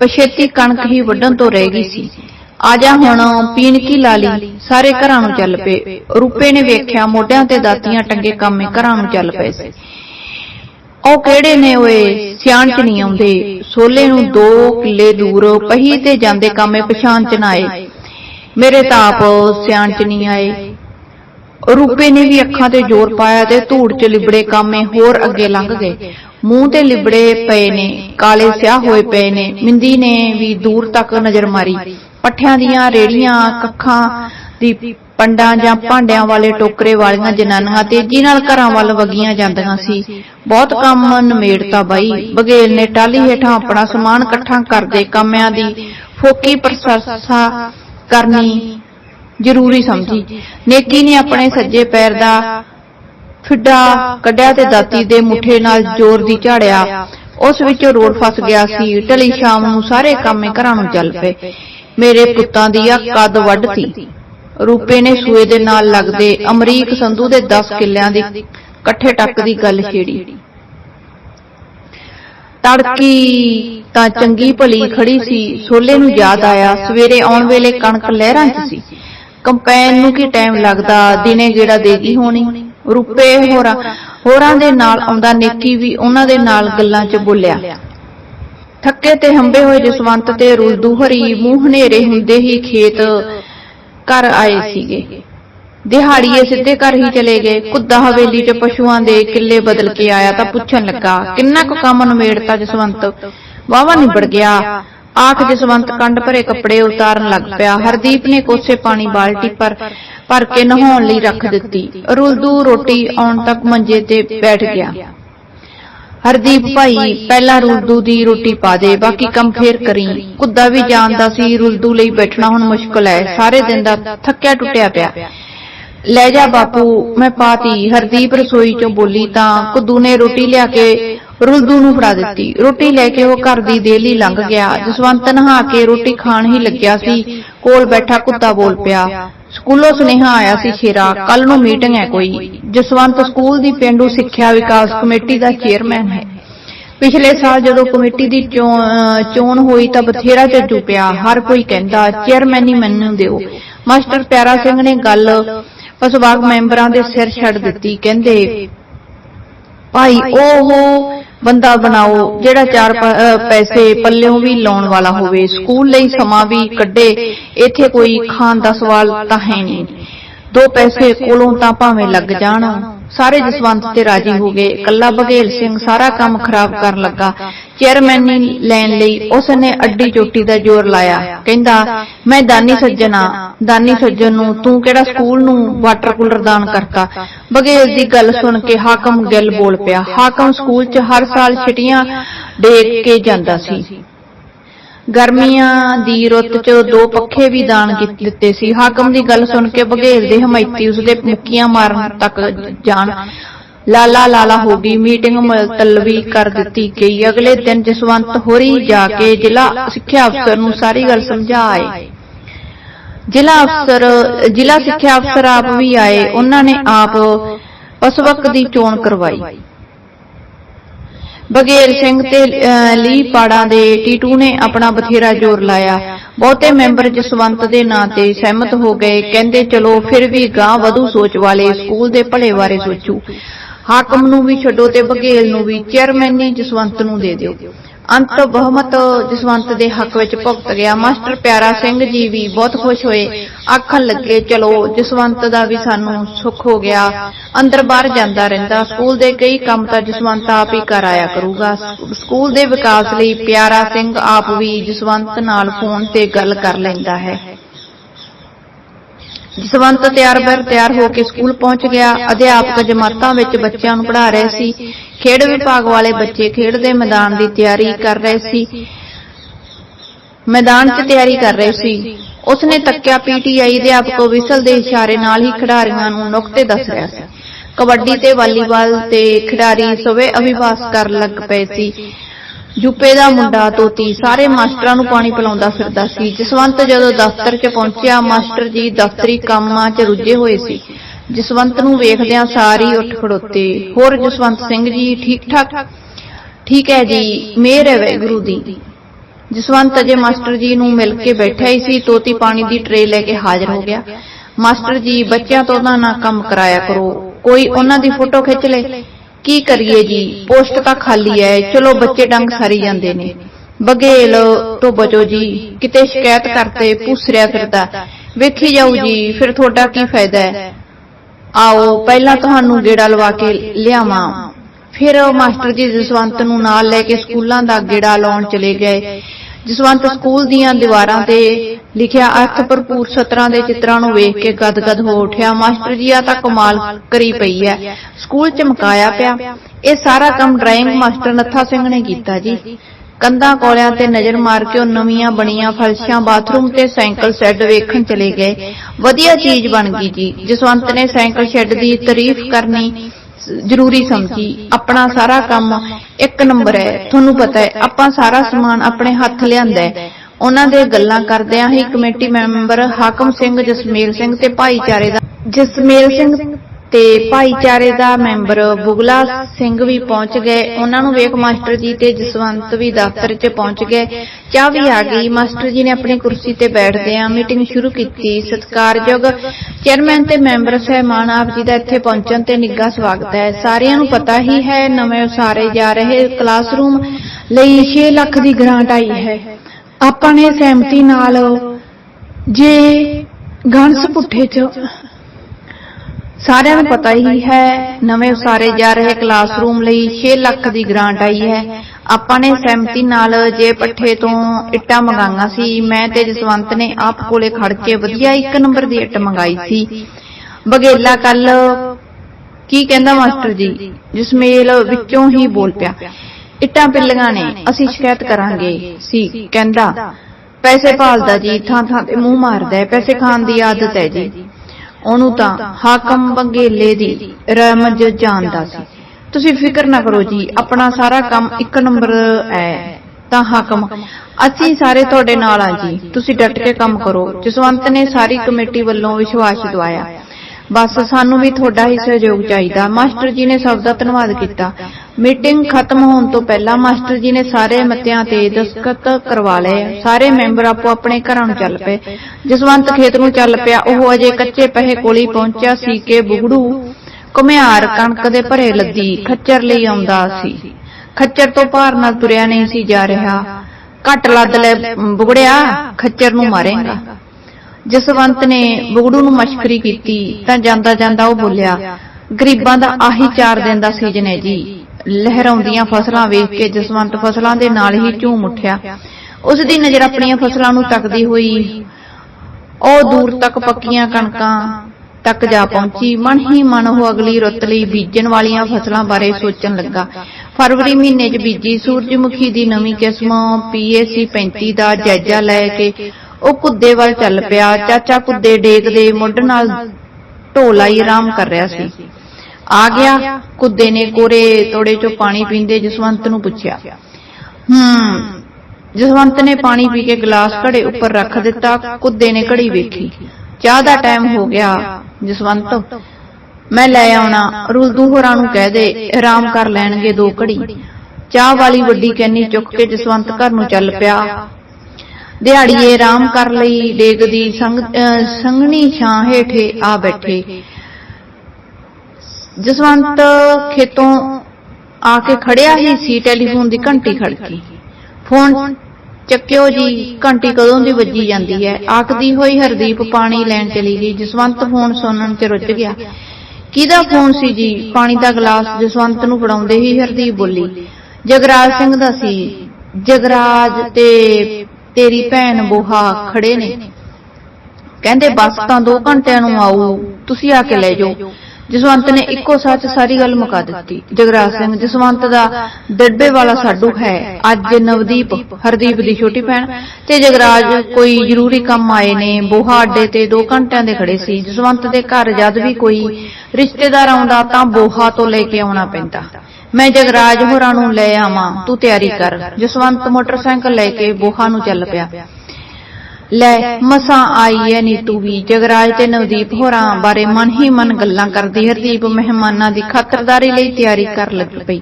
ਪਛੇਤੀ ਕਣਕ ਹੀ ਵੱਢਣ ਤੋਂ ਰਹਿ ਗਈ ਸੀ। ਆ ਹੁਣ ਪੀਣ ਕੀ ਲਾ ਸਾਰੇ ਘਰਾਂ ਨੂੰ ਚੱਲ ਪਏ। ਰੂਪੇ ਨੇ ਵੇਖਿਆ ਮੋਢਿਆਂ ਤੇ ਦਾਤੀਆਂ ਟੰਗੇ ਕਾਮੇ ਘਰਾਂ ਨੂੰ ਚੱਲ ਪਏ ਸੀ। ਉਹ ਕਿਹੜੇ ਨੇ ਓਏ? ਸਿਆਣ ਚ ਨਹੀਂ ਆਉਂਦੇ। ਸੋਲੇ ਨੂੰ 2 ਕਿਲੇ ਦੂਰ, ਪਹੀ ਤੇ ਜਾਂਦੇ ਕਾਮੇ ਪਛਾਣ ਚ ਨਾ ਆਏ। ਮੇਰੇ ਤਾਂ ਆਪ ਸਿਆਣ ਚ ਨਹੀਂ ਆਏ। ਰੂਪੇ ਨੇ ਵੀ ਅੱਖਾਂ ਤੇ ਜ਼ੋਰ ਪਾਇਆ ਤੇ ਧੂੜ ਚ ਲਿਬੜੇ ਕਾਮੇ ਹੋਰ ਅੱਗੇ ਲੰਘ ਗਏ। ਮੂੰਹ ਤੇ ਲਿਬੜੇ ਪਏ ਨੇ, ਕਾਲੇ ਸਿਆਹ ਹੋਏ ਪਏ ਨੇ। ਮਿੰਦੀ ਨੇ ਵੀ ਦੂਰ ਤੱਕ ਨਜ਼ਰ ਮਾਰੀ। ਪੱਠਿਆਂ ਦੀਆਂ ਰੇੜੀਆਂ, ਕੱਖਾਂ ਦੀ ਪੰਡਾਂ ਜਾਂ ਭਾਂਡਿਆਂ ਵਾਲੇ ਟੋਕਰੇ ਵਾਲੀਆਂ ਜਨਾਨੀਆਂ ਤੇਜ਼ੀ ਨਾਲ ਘਰਾਂ ਵੱਲ ਵਗੀਆਂ ਜਾਂਦੀਆਂ ਸੀ। ਬਹੁਤ ਕੰਮ ਨਮੇੜਤਾ ਬਾਈ। ਬਗੇਲ ਨੇ ਟਾਲੀ ਹੇਠਾਂ ਆਪਣਾ ਸਮਾਨ ਇਕੱਠਾ ਕਰਦੇ ਕਾਮਿਆਂ ਦੀ ਫੋਕੀ ਪ੍ਰਸ਼ੰਸਾ ਕਰਨੀ ਜ਼ਰੂਰੀ ਸਮਝੀ। ਨੇਕੀ ਨੇ ਆਪਣੇ ਸੱਜੇ ਪੈਰ ਦਾ ਫਿੱਡਾ ਕੱਢਿਆ ਤੇ ਦਾਤੀ ਦੇ ਮੁੱਠੇ ਨਾਲ ਜ਼ੋਰ ਦੀ ਝਾੜਿਆ। ਉਸ ਵਿੱਚੋਂ ਰੋੜ ਫਸ ਗਿਆ ਸੀ। ਢਲੀ ਸ਼ਾਮ ਨੂੰ ਸਾਰੇ ਕੰਮੇ ਘਰਾਂ ਨੂੰ ਚੱਲ ਪਏ। ਮੇਰੇ ਪੁੱਤਾਂ ਦੀ ਆ ਕੱਦ ਵੱਢਤੀ। ਰੂਪੇ ਨੇ ਸੂਏ ਦੇ ਨਾਲ ਲੱਗਦੇ ਅਮਰੀਕ ਸੰਧੂ ਦੇ 10 ਕਿੱਲਿਆਂ ਦੀ ਇਕੱਠੇ ਟੱਕ ਦੀ ਗੱਲ ਛੇੜੀ। ਤੜਕੀ ਤਾਂ ਚੰਗੀ ਭਲੀ ਖੜੀ ਸੀ। ਸੋਲੇ ਨੂੰ ਯਾਦ ਆਇਆ। ਸਵੇਰੇ ਆਉਣ ਵੇਲੇ ਕਣਕ ਲਹਿਰਾਂ 'ਚ ਸੀ। ਕੰਪੈਨ ਨੂੰ ਕੀ ਟਾਈਮ ਲੱਗਦਾ? ਦਿਨੇ ਗੇੜਾ ਦੇਗੀ ਹੋਣੀ ਰੁਪਏ ਹੋਰਾਂ ਹੋਰਾਂ ਦੇ ਨਾਲ ਆਉਂਦਾ ਨੇਕੀ ਵੀ ਉਹਨਾਂ ਦੇ ਨਾਲ ਗੱਲਾਂ 'ਚ ਬੋਲਿਆ। ਥੱਕੇ ਤੇ ਹੰਬੇ ਹੋਏ ਜਸਵੰਤ ਤੇ ਰੁਲਦੂ ਹਰੀ ਮੂੰਹ ਹਨੇਰੇ ਹੁੰਦੇ ਹੀ ਖੇਤ ਘਰ ਆਏ ਸੀਗੇ। ਦਿਹਾੜੀਏ ਸਿੱਧੇ ਘਰ ਹੀ ਚਲੇ ਗਏ। ਕੁੱਦਾ ਹਵੇਲੀ 'ਚ ਪਸ਼ੂਆਂ ਦੇ ਕਿੱਲੇ ਬਦਲ ਕੇ ਆਇਆ ਤਾਂ ਪੁੱਛਣ ਲੱਗਾ ਕਿੰਨਾ ਕੁ ਕੰਮ ਨਵੇੜਤਾ ਜਸਵੰਤ? ਵਾਵਾ ਨਿਬੜ ਗਿਆ। ਆਖ ਜਸਵੰਤ ਕੰਡ ਭਰੇ ਕੱਪੜੇ ਉਤਾਰਨ ਲੱਗ ਪਿਆ, ਹਰਦੀਪ ਨੇ ਕੋਸੇ ਪਾਣੀ ਬਾਲਟੀ ਪਰ ਭਰ ਕੇ ਨਹਾਉਣ ਲਈ ਰੱਖ ਦਿੱਤੀ। ਰੁਲਦੂ ਰੋਟੀ ਆਉਣ ਤੱਕ ਮੰਜੇ ਤੇ ਬੈਠ ਗਿਆ। ਹਰਦੀਪ ਭਾਈ, ਪਹਿਲਾਂ ਰੁਲਦੂ ਦੀ ਰੋਟੀ ਪਾ ਦੇ, ਬਾਕੀ ਕੰਮ ਫੇਰ ਕਰੀ। ਕੁੱਦਾ ਵੀ ਜਾਣਦਾ ਸੀ ਰੁਲਦੂ ਲਈ ਬੈਠਣਾ ਹੁਣ ਮੁਸ਼ਕਲ ਹੈ। ਸਾਰੇ ਦਿਨ ਦਾ ਥੱਕਿਆ ਟੁੱਟਿਆ ਪਿਆ। ਲੈ ਜਾ ਬਾਪੂ, ਮੈਂ ਪਾਤੀ, ਹਰਦੀਪ ਰਸੋਈ ਚੋਂ ਬੋਲੀ ਤਾਂ ਕੁੱਦੂ ਨੇ ਰੋਟੀ ਲਿਆ ਕੇ ਰੁਲਦੂ ਨੂੰ ਫੜਾ ਦਿੱਤੀ। ਰੋਟੀ ਲੈ ਕੇ ਉਹ ਘਰ ਦੀ ਦੇਲੀ ਲੰਘ ਗਿਆ, ਜਸਵੰਤ ਨਹਾ ਕੇ ਰੋਟੀ ਖਾਣ ਹੀ ਲੱਗਿਆ ਸੀ, ਕੋਲ ਬੈਠਾ ਕੁੱਤਾ ਬੋਲ ਪਿਆ। ਸਕੂਲੋਂ ਸੁਨੇਹਾ ਆਇਆ ਸੀ ਸ਼ੇਰਾ ਕੱਲ ਨੂੰ ਮੀਟਿੰਗ ਹੈ ਕੋਈ। ਜਸਵੰਤ ਸਕੂਲ ਦੀ ਪਿੰਡੂ ਸਿੱਖਿਆ ਵਿਕਾਸ ਕਮੇਟੀ ਦਾ ਚੇਅਰਮੈਨ ਹੈ। ਪਿਛਲੇ ਸਾਲ ਜਦੋਂ ਕਮੇਟੀ ਦੀ ਚੋਣ ਚੋਣ ਹੋਈ ਤਾਂ ਬਥੇਰਾ ਝੱਜੂ ਪਿਆ। ਹਰ ਕੋਈ ਕਹਿੰਦਾ, ਚੇਅਰਮੈਨ ਹੀ ਮੈਨੂੰ ਦਿਓ। ਮਾਸਟਰ ਪਿਆਰਾ ਸਿੰਘ ਨੇ ਗੱਲ ਪਸਵਾਗ ਮੈਂਬਰਾਂ ਦੇ ਸਿਰ ਛੱਡ ਦਿੱਤੀ, ਕਹਿੰਦੇ, ਭਾਈ, ਉਹ ਬੰਦਾ ਬਣਾਓ ਜਿਹੜਾ ਚਾਰ ਪੈਸੇ ਪੱਲਿਓਂ ਵੀ ਲਾਉਣ ਵਾਲਾ ਹੋਵੇ। ਸਕੂਲ ਲਈ ਸਮਾਂ ਵੀ ਕੱਢੇ, ਇੱਥੇ ਕੋਈ ਖਾਣ ਦਾ ਸਵਾਲ ਤਾਂ ਹੈ ਨਹੀਂ। ਦੋ ਪੈਸੇ ਕੋਲੋਂ ਤਾਂ ਭਾਵੇਂ ਲੱਗ ਜਾਣ। ਸਾਰੇ ਜਸਵੰਤ ਤੇ ਰਾਜੀ ਹੋ ਗਏ। ਕੱਲਾ ਬਘੇਲ ਸਿੰਘ ਸਾਰਾ ਕੰਮ ਖਰਾਬ ਕਰਨ ਲੱਗਾ। ਚੇਅਰਮੈਨੀ ਲੈਣ ਲਈ ਉਸ ਨੇ ਅੱਡੀ ਚੋਟੀ ਦਾ ਜ਼ੋਰ ਲਾਇਆ। ਕਹਿੰਦਾ ਮੈਂ ਦਾਨੀ ਸੱਜਣਾ ਦਾਨੀ ਸੱਜਣ ਨੂੰ ਤੂੰ ਕਿਹੜਾ ਸਕੂਲ ਨੂੰ ਵਾਟਰ ਕੂਲਰ ਦਾਨ ਕਰਤਾ? ਬਘੇਲ ਦੀ ਗੱਲ ਸੁਣ ਕੇ ਹਾਕਮ ਗਿੱਲ ਬੋਲ ਪਿਆ। ਹਾਕਮ ਸਕੂਲ 'ਚ ਹਰ ਸਾਲ ਛਟੀਆਂ ਡੇਕ ਕੇ ਜਾਂਦਾ ਸੀ। ਗਰਮੀਆਂ ਦੀ ਰੁੱਤ 'ਚ ਦੋ ਪੱਖੇ ਵੀ ਦਾਨ ਕੀਤੇ ਦਿੱਤੇ ਸੀ। ਹਾਕਮ ਦੀ ਗੱਲ ਸੁਣ ਕੇ ਬਘੇਲ ਦੇ ਹਮਾਇਤੀ ਉਸਦੇ ਮੁੱਕੀਆਂ ਮਾਰਨ ਤੱਕ ਜਾਣ ਲਾਲਾ ਲਾਲਾ ਹੋ ਗਈ। ਮੀਟਿੰਗ ਮੁਲਤਵੀ ਕਰ ਦਿੱਤੀ ਗਈ। ਅਗਲੇ ਦਿਨ ਜਸਵੰਤ ਹੋਰੀ ਜਾ ਕੇ ਜ਼ਿਲ੍ਹਾ ਸਿੱਖਿਆ ਅਫਸਰ ਨੂੰ ਸਾਰੀ ਗੱਲ ਸਮਝਾਏ। ਜ਼ਿਲ੍ਹਾ ਅਫਸਰ, ਜ਼ਿਲ੍ਹਾ ਸਿੱਖਿਆ ਅਫਸਰ ਆਪ ਵੀ ਆਏ। ਉਹਨਾਂ ਨੇ ਆਪ ਪਸਵਕ ਦੀ ਚੋਣ ਕਰਵਾਈ। ਬਗੇਲ ਸਿੰਘ ਤੇ ਅਹ, ਲੀ ਪਾੜਾਂ ਦੇ ਟੀਟੂ ਨੇ ਆਪਣਾ ਬਥੇਰਾ ਜ਼ੋਰ ਲਾਇਆ। ਬਹੁਤੇ ਮੈਂਬਰ ਜਸਵੰਤ ਦੇ ਨਾਂ ਤੇ ਸਹਿਮਤ ਹੋ ਗਏ। ਕਹਿੰਦੇ ਚਲੋ ਫਿਰ ਵੀ ਗਾਂ ਵਧੂ ਸੋਚ ਵਾਲੇ ਸਕੂਲ ਦੇ ਭਲੇ ਬਾਰੇ ਸੋਚੂ। ਹਾਕਮ ਨੂੰ ਵੀ ਛੱਡੋ ਤੇ ਬਗੇਲ ਨੂੰ ਵੀ ਚੇਅਰਮੈਨੀ ਜਸਵੰਤ ਨੂੰ ਦੇ ਦਿਓ। ਅੰਤ ਬਹੁਮਤ ਜਸਵੰਤ ਦੇ ਹੱਕ ਵਿੱਚ ਭੁਗਤ ਗਿਆ। ਮਾਸਟਰ ਪਿਆਰਾ ਸਿੰਘ ਜੀ ਵੀ ਬਹੁਤ ਖੁਸ਼ ਹੋਏ। ਆਖਣ ਲੱਗੇ, ਚਲੋ, ਜਸਵੰਤ ਦਾ ਵੀ ਸਾਨੂੰ ਸੁੱਖ ਹੋ ਗਿਆ। ਅੰਦਰ ਬਾਹਰ ਜਾਂਦਾ ਰਹਿੰਦਾ। ਸਕੂਲ ਦੇ ਕਈ ਕੰਮ ਤਾਂ ਜਸਵੰਤ ਆਪ ਹੀ ਕਰ ਆਇਆ ਕਰੂਗਾ। ਸਕੂਲ ਦੇ ਵਿਕਾਸ ਲਈ ਪਿਆਰਾ ਸਿੰਘ ਆਪ ਵੀ ਜਸਵੰਤ ਨਾਲ ਫੋਨ ਤੇ ਗੱਲ ਕਰ ਲੈਂਦਾ ਹੈ। ਜਸਵੰਤ ਤਿਆਰ ਬਰ ਤਿਆਰ ਹੋ ਕੇ ਸਕੂਲ ਪਹੁੰਚ ਗਿਆ। ਅਧਿਆਪਕ ਜਮਾਤਾਂ ਵਿੱਚ ਬੱਚਿਆਂ ਨੂੰ ਪੜ੍ਹਾ ਰਹੇ ਸੀ। ਖੇਡ ਵਿਭਾਗ ਵਾਲੇ ਬੱਚੇ ਖੇਡ ਦੇ ਮੈਦਾਨ ਦੀ ਤਿਆਰੀ ਕਰ ਰਹੇ ਸੀ। ਮੈਦਾਨ 'ਚ ਤਿਆਰੀ ਕਰ ਰਹੇ ਸੀ। ਉਸਨੇ ਤੱਕਿਆ ਪੀਟੀਆਈ ਅਧਿਆਪਕ ਵਿਸਲ ਦੇ ਇਸ਼ਾਰੇ ਨਾਲ ਹੀ ਖਿਡਾਰੀਆਂ ਨੂੰ ਨੁਕਤੇ ਦੱਸ ਰਿਹਾ ਸੀ। ਕਬੱਡੀ ਤੇ ਵਾਲੀਬਾਲ ਤੇ ਖਿਡਾਰੀ ਸਵੇ ਅਭਿਵਾਸ ਕਰਨ ਲੱਗ ਪਏ ਸੀ। ਜੁਪੇ ਦਾ ਮੁੰਡਾ, ਤੋਤੀ, ਸਾਰੇ ਮਾਸਟਰਾਂ ਨੂੰ ਪਾਣੀ ਪਿਲਾਉਂਦਾ ਫਿਰਦਾ ਸੀ ਜਸਵੰਤ ਜਦੋਂ ਦਫ਼ਤਰ 'ਚ ਪਹੁੰਚਿਆ, ਮਾਸਟਰ ਜੀ ਦਫ਼ਤਰੀ ਕੰਮਾਂ 'ਚ ਰੁੱਝੇ ਹੋਏ ਸੀ। ਜਸਵੰਤ ਨੂੰ ਵੇਖਦਿਆਂ ਸਾਰੀ ਉੱਠ ਖੜੋਤੇ। ਹੋਰ ਜਸਵੰਤ ਸਿੰਘ ਜੀ ਠੀਕ ਠਾਕ ਠੀਕ ਹੈ ਜੀ, ਮਿਹਰ ਹੈ ਵਾਹਿਗੁਰੂ ਦੀ। ਜਸਵੰਤ ਅਜੇ ਮਾਸਟਰ ਜੀ ਨੂੰ ਮਿਲ ਕੇ ਬੈਠਾ ਹੀ ਸੀ, ਤੋਤੀ ਪਾਣੀ ਦੀ ਟਰੇ ਲੈ ਕੇ ਹਾਜ਼ਰ ਹੋ ਗਿਆ। ਮਾਸਟਰ ਜੀ, ਬੱਚਿਆਂ ਤੋਂ ਉਹਨਾਂ ਨਾਲ ਕੰਮ ਕਰਾਇਆ ਕਰੋ। ਕੋਈ ਉਹਨਾਂ ਦੀ ਫੋਟੋ ਖਿੱਚ ਲੈ। ਕੀ ਕਰੀਏ ਜੀ? ਪੋਸਟ ਤਾਂ ਖਾਲੀ ਹੈ। ਚਲੋ ਬੱਚੇ ਡੰਗ ਸਾਰੀ ਜਾਂਦੇ ਨੇ। ਬਗੇਲ ਤੋਂ ਬਚੋ ਜੀ। ਕਿਤੇ ਸ਼ਿਕਾਇਤ ਕਰਤੇ ਪੁੱਛਰਿਆ ਫਿਰਦਾ। ਵੇਖੀ ਜਾਊ ਜੀ, ਫਿਰ ਤੁਹਾਡਾ ਕੀ ਫਾਇਦਾ ਹੈ? ਆਓ, ਪਹਿਲਾਂ ਤੁਹਾਨੂੰ ਗੇੜਾ ਲਵਾ ਕੇ ਲਿਆਵਾਂ। ਫਿਰ ਮਾਸਟਰ ਜੀ ਜਸਵੰਤ ਨੂੰ ਨਾਲ ਲੈ ਕੇ ਸਕੂਲਾਂ ਦਾ ਗੇੜਾ ਲਾਉਣ ਚਲੇ ਗਏ। ਜਸਵੰਤ ਸਕੂਲ ਦੀਆਂ ਦੀਵਾਰਾਂ ਤੇ ਲਿਖਿਆ ਅਰਥ ਭਰਪੂਰ ਸਤਰਾਂ ਦੇ ਚਿੱਤਰਾਂ ਨੂੰ ਵੇਖ ਕੇ ਗਦਗਦ ਹੋ ਉੱਠਿਆ, ਮਾਸਟਰ ਜੀ, ਆ ਤਾਂ ਕਮਾਲ ਕਰੀ ਪਈ ਹੈ। ਸਕੂਲ ਚਮਕਾਇਆ ਪਿਆ। ਇਹ ਸਾਰਾ ਕੰਮ ਡਰਾਇੰਗ ਮਾਸਟਰ ਨੱਥਾ ਸਿੰਘ ਨੇ ਕੀਤਾ ਜੀ। ਕੰਧਾਂ ਕੋਲਿਆਂ ਤੇ ਨਜ਼ਰ ਮਾਰ ਕੇ ਉਹ ਨਵੀਆਂ ਬਣੀਆਂ ਫਲਸ਼ਾਂ ਬਾਥਰੂਮ ਤੇ ਸਾਈਕਲ ਸ਼ੈੱਡ ਵੇਖਣ ਚਲੇ ਗਏ। ਵਧੀਆ ਚੀਜ਼ ਬਣ ਗਈ ਜੀ। ਜਸਵੰਤ ਨੇ ਸਾਈਕਲ ਸ਼ੈੱਡ ਦੀ ਤਾਰੀਫ ਕਰਨੀ ਜ਼ਰੂਰੀ ਸਮਝੀ, ਆਪਣਾ ਸਾਰਾ ਕੰਮ ਇੱਕ ਨੰਬਰ ਹੈ। ਤੁਹਾਨੂੰ ਪਤਾ ਹੈ, ਆਪਾਂ ਸਾਰਾ ਸਮਾਨ ਆਪਣੇ ਹੱਥ ਲਿਆਂਦਾ ਹੈ। ਉਹਨਾਂ ਦੇ ਗੱਲਾਂ ਕਰਦਿਆਂ ਹੀ ਕਮੇਟੀ ਮੈਂਬਰ ਹਾਕਮ ਸਿੰਘ ਜਸਮੇਲ ਸਿੰਘ ਤੇ ਭਾਈਚਾਰੇ ਦਾ ਜਸਮੇਲ ਸਿੰਘ ਤੇ ਭਾਈਚਾਰੇ ਦਾ ਮੈਂਬਰ ਬੁਗਲਾ ਸਿੰਘ ਵੀ ਪਹੁੰਚ ਗਏ। ਉਹਨਾਂ ਨੂੰ ਵੇਖ ਮਾਸਟਰ ਜੀ ਤੇ ਜਸਵੰਤ ਵੀ ਦਫ਼ਤਰ 'ਚ ਪਹੁੰਚ ਗਏ। ਚਾਹ ਵੀ ਆ ਗਈ। ਮਾਸਟਰ ਜੀ ਨੇ ਆਪਣੀ ਕੁਰਸੀ ਤੇ ਬੈਠਦਿਆਂ ਮੀਟਿੰਗ ਸ਼ੁਰੂ ਕੀਤੀ। ਸਤਿਕਾਰਯੋਗ ਚੇਅਰਮੈਨ ਤੇ ਮੈਂਬਰ ਸਹਿਮਾਨ ਆਪ ਜੀ ਦਾ ਇੱਥੇ ਪਹੁੰਚਣ ਤੇ ਨਿੱਘਾ ਸਵਾਗਤ ਹੈ। ਸਾਰਿਆਂ ਨੂੰ ਪਤਾ ਹੀ ਹੈ, ਨਵੇਂ ਉਸਾਰੇ ਜਾ ਰਹੇ ਕਲਾਸਰੂਮ ਲਈ 6 ਲੱਖ ਦੀ ਗ੍ਰਾਂਟ ਆਈ ਹੈ। ਆਪਾਂ ਨੇ ਸਹਿਮਤੀ ਨਾਲ ਜੇ ਗਣਸ ਪੁੱਠੇ 'ਚ ਸਾਰਿਆਂ ਨੂੰ ਪਤਾ ਹੀ ਹੈ ਨਵੇਂ ਉਸਾਰੇ ਜਾ ਰਹੇ ਕਲਾਸਰੂਮ ਲਈ 6 ਲੱਖ ਦੀ ਗ੍ਰਾਂਟ ਆਈ ਹੈ। ਆਪਾਂ ਨੇ ਸਹਿਮਤੀ ਨਾਲ ਜੇ ਪੱਠੇ ਤੋਂ ਇੱਟਾਂ ਮੰਗਾਈਆਂ ਸੀ ਮੈਂ ਤੇ ਜਸਵੰਤ ਨੇ ਆਪ ਕੋਲੇ ਖੜ ਕੇ ਵਧੀਆ ਇੱਕ ਨੰਬਰ ਦੀ ਇੱਟ ਮੰਗਾਈ ਸੀ। ਬਗੇਲਾ ਕੱਲ ਕੀ ਕਹਿੰਦਾ ਮਾਸਟਰ ਜੀ? ਜਸਮੇਲ ਵਿੱਚੋਂ ਹੀ ਬੋਲ ਪਿਆ। ਇੱਟਾਂ ਪਿੱਲੀਆਂ ਨੇ ਅਸੀਂ ਸ਼ਿਕਾਇਤ ਕਰਾਂਗੇ। ਸੀ ਕਹਿੰਦਾ ਪੈਸੇ ਭਾਲਦਾ ਜੀ ਥਾਂ ਥਾਂ ਤੇ ਮੂੰਹ ਮਾਰਦਾ ਹੈ ਪੈਸੇ ਖਾਣ ਦੀ ਆਦਤ ਹੈ ਜੀ। ਉਹਨੂੰ ਤਾਂ ਹਾਕਮ ਬੰਗੇਲੇ ਦੀ ਰਹਿਮਤ ਜਾਣਦਾ ਸੀ। ਤੁਸੀਂ ਫਿਕਰ ਨਾ ਕਰੋ ਜੀ, ਆਪਣਾ ਸਾਰਾ ਕੰਮ ਇੱਕ ਨੰਬਰ ਹੈ ਤਾਂ ਹਾਕਮ, ਅਸੀਂ ਸਾਰੇ ਤੁਹਾਡੇ ਨਾਲ ਆ ਜੀ। ਤੁਸੀਂ ਡਟ ਕੇ ਕੰਮ ਕਰੋ। ਜਸਵੰਤ ਨੇ ਸਾਰੀ ਕਮੇਟੀ ਵੱਲੋਂ ਵਿਸ਼ਵਾਸ ਦਿਵਾਇਆ। ਬਸ ਸਾਨੂੰ ਵੀ ਤੁਹਾਡਾ ਹੀ ਸਹਿਯੋਗ ਚਾਹੀਦਾ। ਮਾਸਟਰ ਜੀ ਨੇ ਸਭ ਦਾ ਧੰਨਵਾਦ ਕੀਤਾ। ਮੀਟਿੰਗ ਖਤਮ ਹੋਣ ਤੋਂ ਪਹਿਲਾਂ ਮਾਸਟਰ ਜੀ ਨੇ ਸਾਰੇ ਮਤਿਆਂ ਤੇ ਦਸਤਖਤ ਕਰਵਾ ਲਏ। ਸਾਰੇ ਮੈਂਬਰ ਆਪੋ ਆਪਣੇ ਘਰਾਂ ਨੂੰ ਚੱਲ ਪਏ। ਜਸਵੰਤ ਖੇਤ ਨੂੰ ਚੱਲ ਪਿਆ। ਉਹ ਅਜੇ ਕੱਚੇ ਪਹੇ ਕੋਲੀ ਪਹੁੰਚਿਆ ਸੀ ਕਿ ਬੁਗੜੂ ਘੁਮਿਆਰ ਕਣਕ ਦੇ ਭਰੇ ਲੱਦੀ ਖੱਚਰ ਲਈ ਆਉਂਦਾ ਸੀ। ਖੱਚਰ ਤੋਂ ਭਾਰ ਨਾਲ ਤੁਰਿਆ ਨਹੀਂ ਸੀ ਜਾ ਰਿਹਾ। ਘੱਟ ਲੱਦ ਲੈ ਬੁਗੜਿਆ, ਖੱਚਰ ਨੂੰ ਮਾਰੇਗਾ। ਜਸਵੰਤ ਨੇ ਬੁਗੜੂ ਨੂੰ ਮਸ਼ਕਰੀ ਕੀਤੀ ਤਾਂ ਜਾਂਦਾ ਜਾਂਦਾ ਉਹ ਬੋਲਿਆ, ਗਰੀਬਾਂ ਦਾ ਆਹੀ ਚਾਰ ਦਿਨ ਦਾ ਸੀਜ਼ਨ ਹੈ ਜੀ। ਲਹਿਰਾਉਂਦੀਆਂ ਫਸਲਾਂ ਵੇਖ ਕੇ ਜਸਵੰਤ ਫਸਲਾਂ ਦੇ ਨਾਲ ਹੀ ਝੂਮ ਉੱਠਿਆ। ਉਸ ਦੀ ਨਜ਼ਰ ਆਪਣੀਆਂ ਫਸਲਾਂ ਨੂੰ ਤੱਕਦੀ ਹੋਈ, ਉਹ ਦੂਰ ਤੱਕ ਪੱਕੀਆਂ ਕਣਕਾਂ ਤੱਕ ਜਾ ਪਹੁੰਚੀ। ਮਨ ਹੀ ਮਨ ਉਹ ਅਗਲੀ ਰੁੱਤ ਲਈ ਬੀਜਣ ਵਾਲੀਆਂ ਫਸਲਾਂ ਬਾਰੇ ਸੋਚਣ ਲੱਗਾ। ਫਰਵਰੀ ਮਹੀਨੇ 'ਚ ਬੀਜੀ ਸੂਰਜਮੁਖੀ ਦੀ ਨਵੀਂ ਕਿਸਮ PAC 35 ਦਾ ਜਾਇਜ਼ਾ ਲੈ ਕੇ ਉਹ ਕੁੱਦੇ ਵੱਲ ਚੱਲ ਪਿਆ, ਚਾਚਾ ਕੁੱਦੇ ਡੇਕ ਦੇ ਮੁੱਢ ਨਾਲ ਢੋਲਾਈ ਆਰਾਮ ਕਰ ਰਿਹਾ ਸੀ। ਆ ਗਿਆ, ਕੁੱਦੇ ਨੇ ਕੋਰੇ ਤੋੜੇ ਚੋਂ ਪਾਣੀ ਪੀਂਦੇ ਜਸਵੰਤ ਨੂੰ ਪੁੱਛਿਆ। ਹੂੰ, ਜਸਵੰਤ ਨੇ ਪਾਣੀ ਪੀ ਕੇ ਗਲਾਸ ਘੜੇ ਉੱਪਰ ਰੱਖ ਦਿੱਤਾ, ਕੁੱਦੇ ਨੇ ਘੜੀ ਵੇਖੀ। ਚਾਹ ਦਾ ਟਾਈਮ ਹੋ ਗਿਆ, ਜਸਵੰਤ। ਮੈਂ ਲੈ ਆਉਣਾ ਰੁਲਦੂ ਹੋਰਾਂ ਨੂੰ ਕਹਿ ਦੇ, ਆਰਾਮ ਕਰ ਲੈਣਗੇ ਦੋ ਘੜੀ। ਚਾਹ ਵਾਲੀ ਵੱਡੀ ਕੈਨੀ ਚੁੱਕ ਕੇ ਜਸਵੰਤ ਘਰ ਨੂੰ ਚੱਲ ਪਿਆ। ਦਿਹਾੜੀਏ ਆਰਾਮ ਕਰ ਲਈ ਡੇਗ ਦੀ ਸੰਗ ਸੰਘਣੀ ਛਾਂ ਹੇਠੇ ਆ ਬੈਠੇ। ਜਸਵੰਤ ਖੇਤੋਂ ਆ ਕੇ ਖੜਿਆ ਹੀ ਸੀ ਟੈਲੀਫੋਨ ਦੀ ਘੰਟੀ ਖੜਕੀ। ਫੋਨ ਚੱਕਿਓ ਜੀ, ਘੰਟੀ ਕਦੋਂ ਦੀ ਵੱਜੀ ਜਾਂਦੀ ਹੈ? ਆਖਦੀ ਹੋਈ ਹਰਦੀਪ ਪਾਣੀ ਲੈਣ ਚਲੀ ਗਈ। ਜਸਵੰਤ ਫੋਨ ਸੁਣਨ ਚ ਰੁੱਝ ਗਿਆ। ਕਿਹਦਾ ਫੋਨ ਸੀ ਜੀ? ਪਾਣੀ ਦਾ ਗਲਾਸ ਜਸਵੰਤ ਨੂੰ ਫੜਾਉਂਦੇ ਹੀ ਹਰਦੀਪ ਬੋਲੀ, ਜਗਰਾਜ ਸਿੰਘ ਦਾ ਸੀ। ਜਗਰਾਜ ਤੇ ਤੇਰੀ ਭੈਣ ਬੋਹਾ ਖੜੇ ਨੇ। ਕਹਿੰਦੇ, ਬੱਸ ਤਾਂ 2 ਘੰਟਿਆਂ ਨੂੰ ਆਊ। ਤੁਸੀਂ ਆ ਕੇ ਲੈ ਜਾਓ। ਜਸਵੰਤ ਨੇ ਇੱਕੋ ਸੱਚ ਸਾਰੀ ਗੱਲ ਮੁਕਾ ਦਿੱਤੀ। ਜਗਰਾਜ ਸਿੰਘ, ਜਸਵੰਤ ਦਾ ਡੱਬੇ ਵਾਲਾ ਸਾਡੂ ਹੈ। ਅੱਜ ਨਵਦੀਪ, ਹਰਦੀਪ ਦੀ ਛੋਟੀ ਭੈਣ ਤੇ ਜਗਰਾਜ ਕੋਈ ਜ਼ਰੂਰੀ ਕੰਮ ਆਏ ਨੇ। ਬੋਹਾ ਅੱਡੇ ਤੇ 2 ਘੰਟਿਆਂ ਦੇ ਖੜੇ ਸੀ। ਜਸਵੰਤ ਦੇ ਘਰ ਜਦ ਵੀ ਕੋਈ ਰਿਸ਼ਤੇਦਾਰ ਆਉਂਦਾ ਤਾਂ ਬੋਹਾ ਤੋਂ ਲੈ ਕੇ ਆਉਣਾ ਪੈਂਦਾ। ਮੈਂ ਜਗਰਾਜ ਹੋਰਾਂ ਨੂੰ ਲੈ ਆਵਾਂ, ਤੂੰ ਤਿਆਰੀ ਕਰ। ਜਸਵੰਤ ਮੋਟਰਸਾਈਕਲ ਲੈ ਕੇ ਬੋਹਾ ਨੂੰ ਚੱਲ ਪਿਆ। ਲੈ, ਮਸਾਂ ਆਈ ਐ ਨੀਤੂ ਵੀ। ਜਗਰਾਜ ਤੇ ਨਵਦੀਪ ਹੋਰਾਂ ਬਾਰੇ ਮਨ ਹੀ ਮਨ ਗੱਲਾਂ ਕਰਦੀ ਹਰਦੀਪ ਮਹਿਮਾਨਾਂ ਦੀ ਖਾਤਰਦਾਰੀ ਲਈ ਤਿਆਰੀ ਕਰ ਲੱਗ ਪਈ।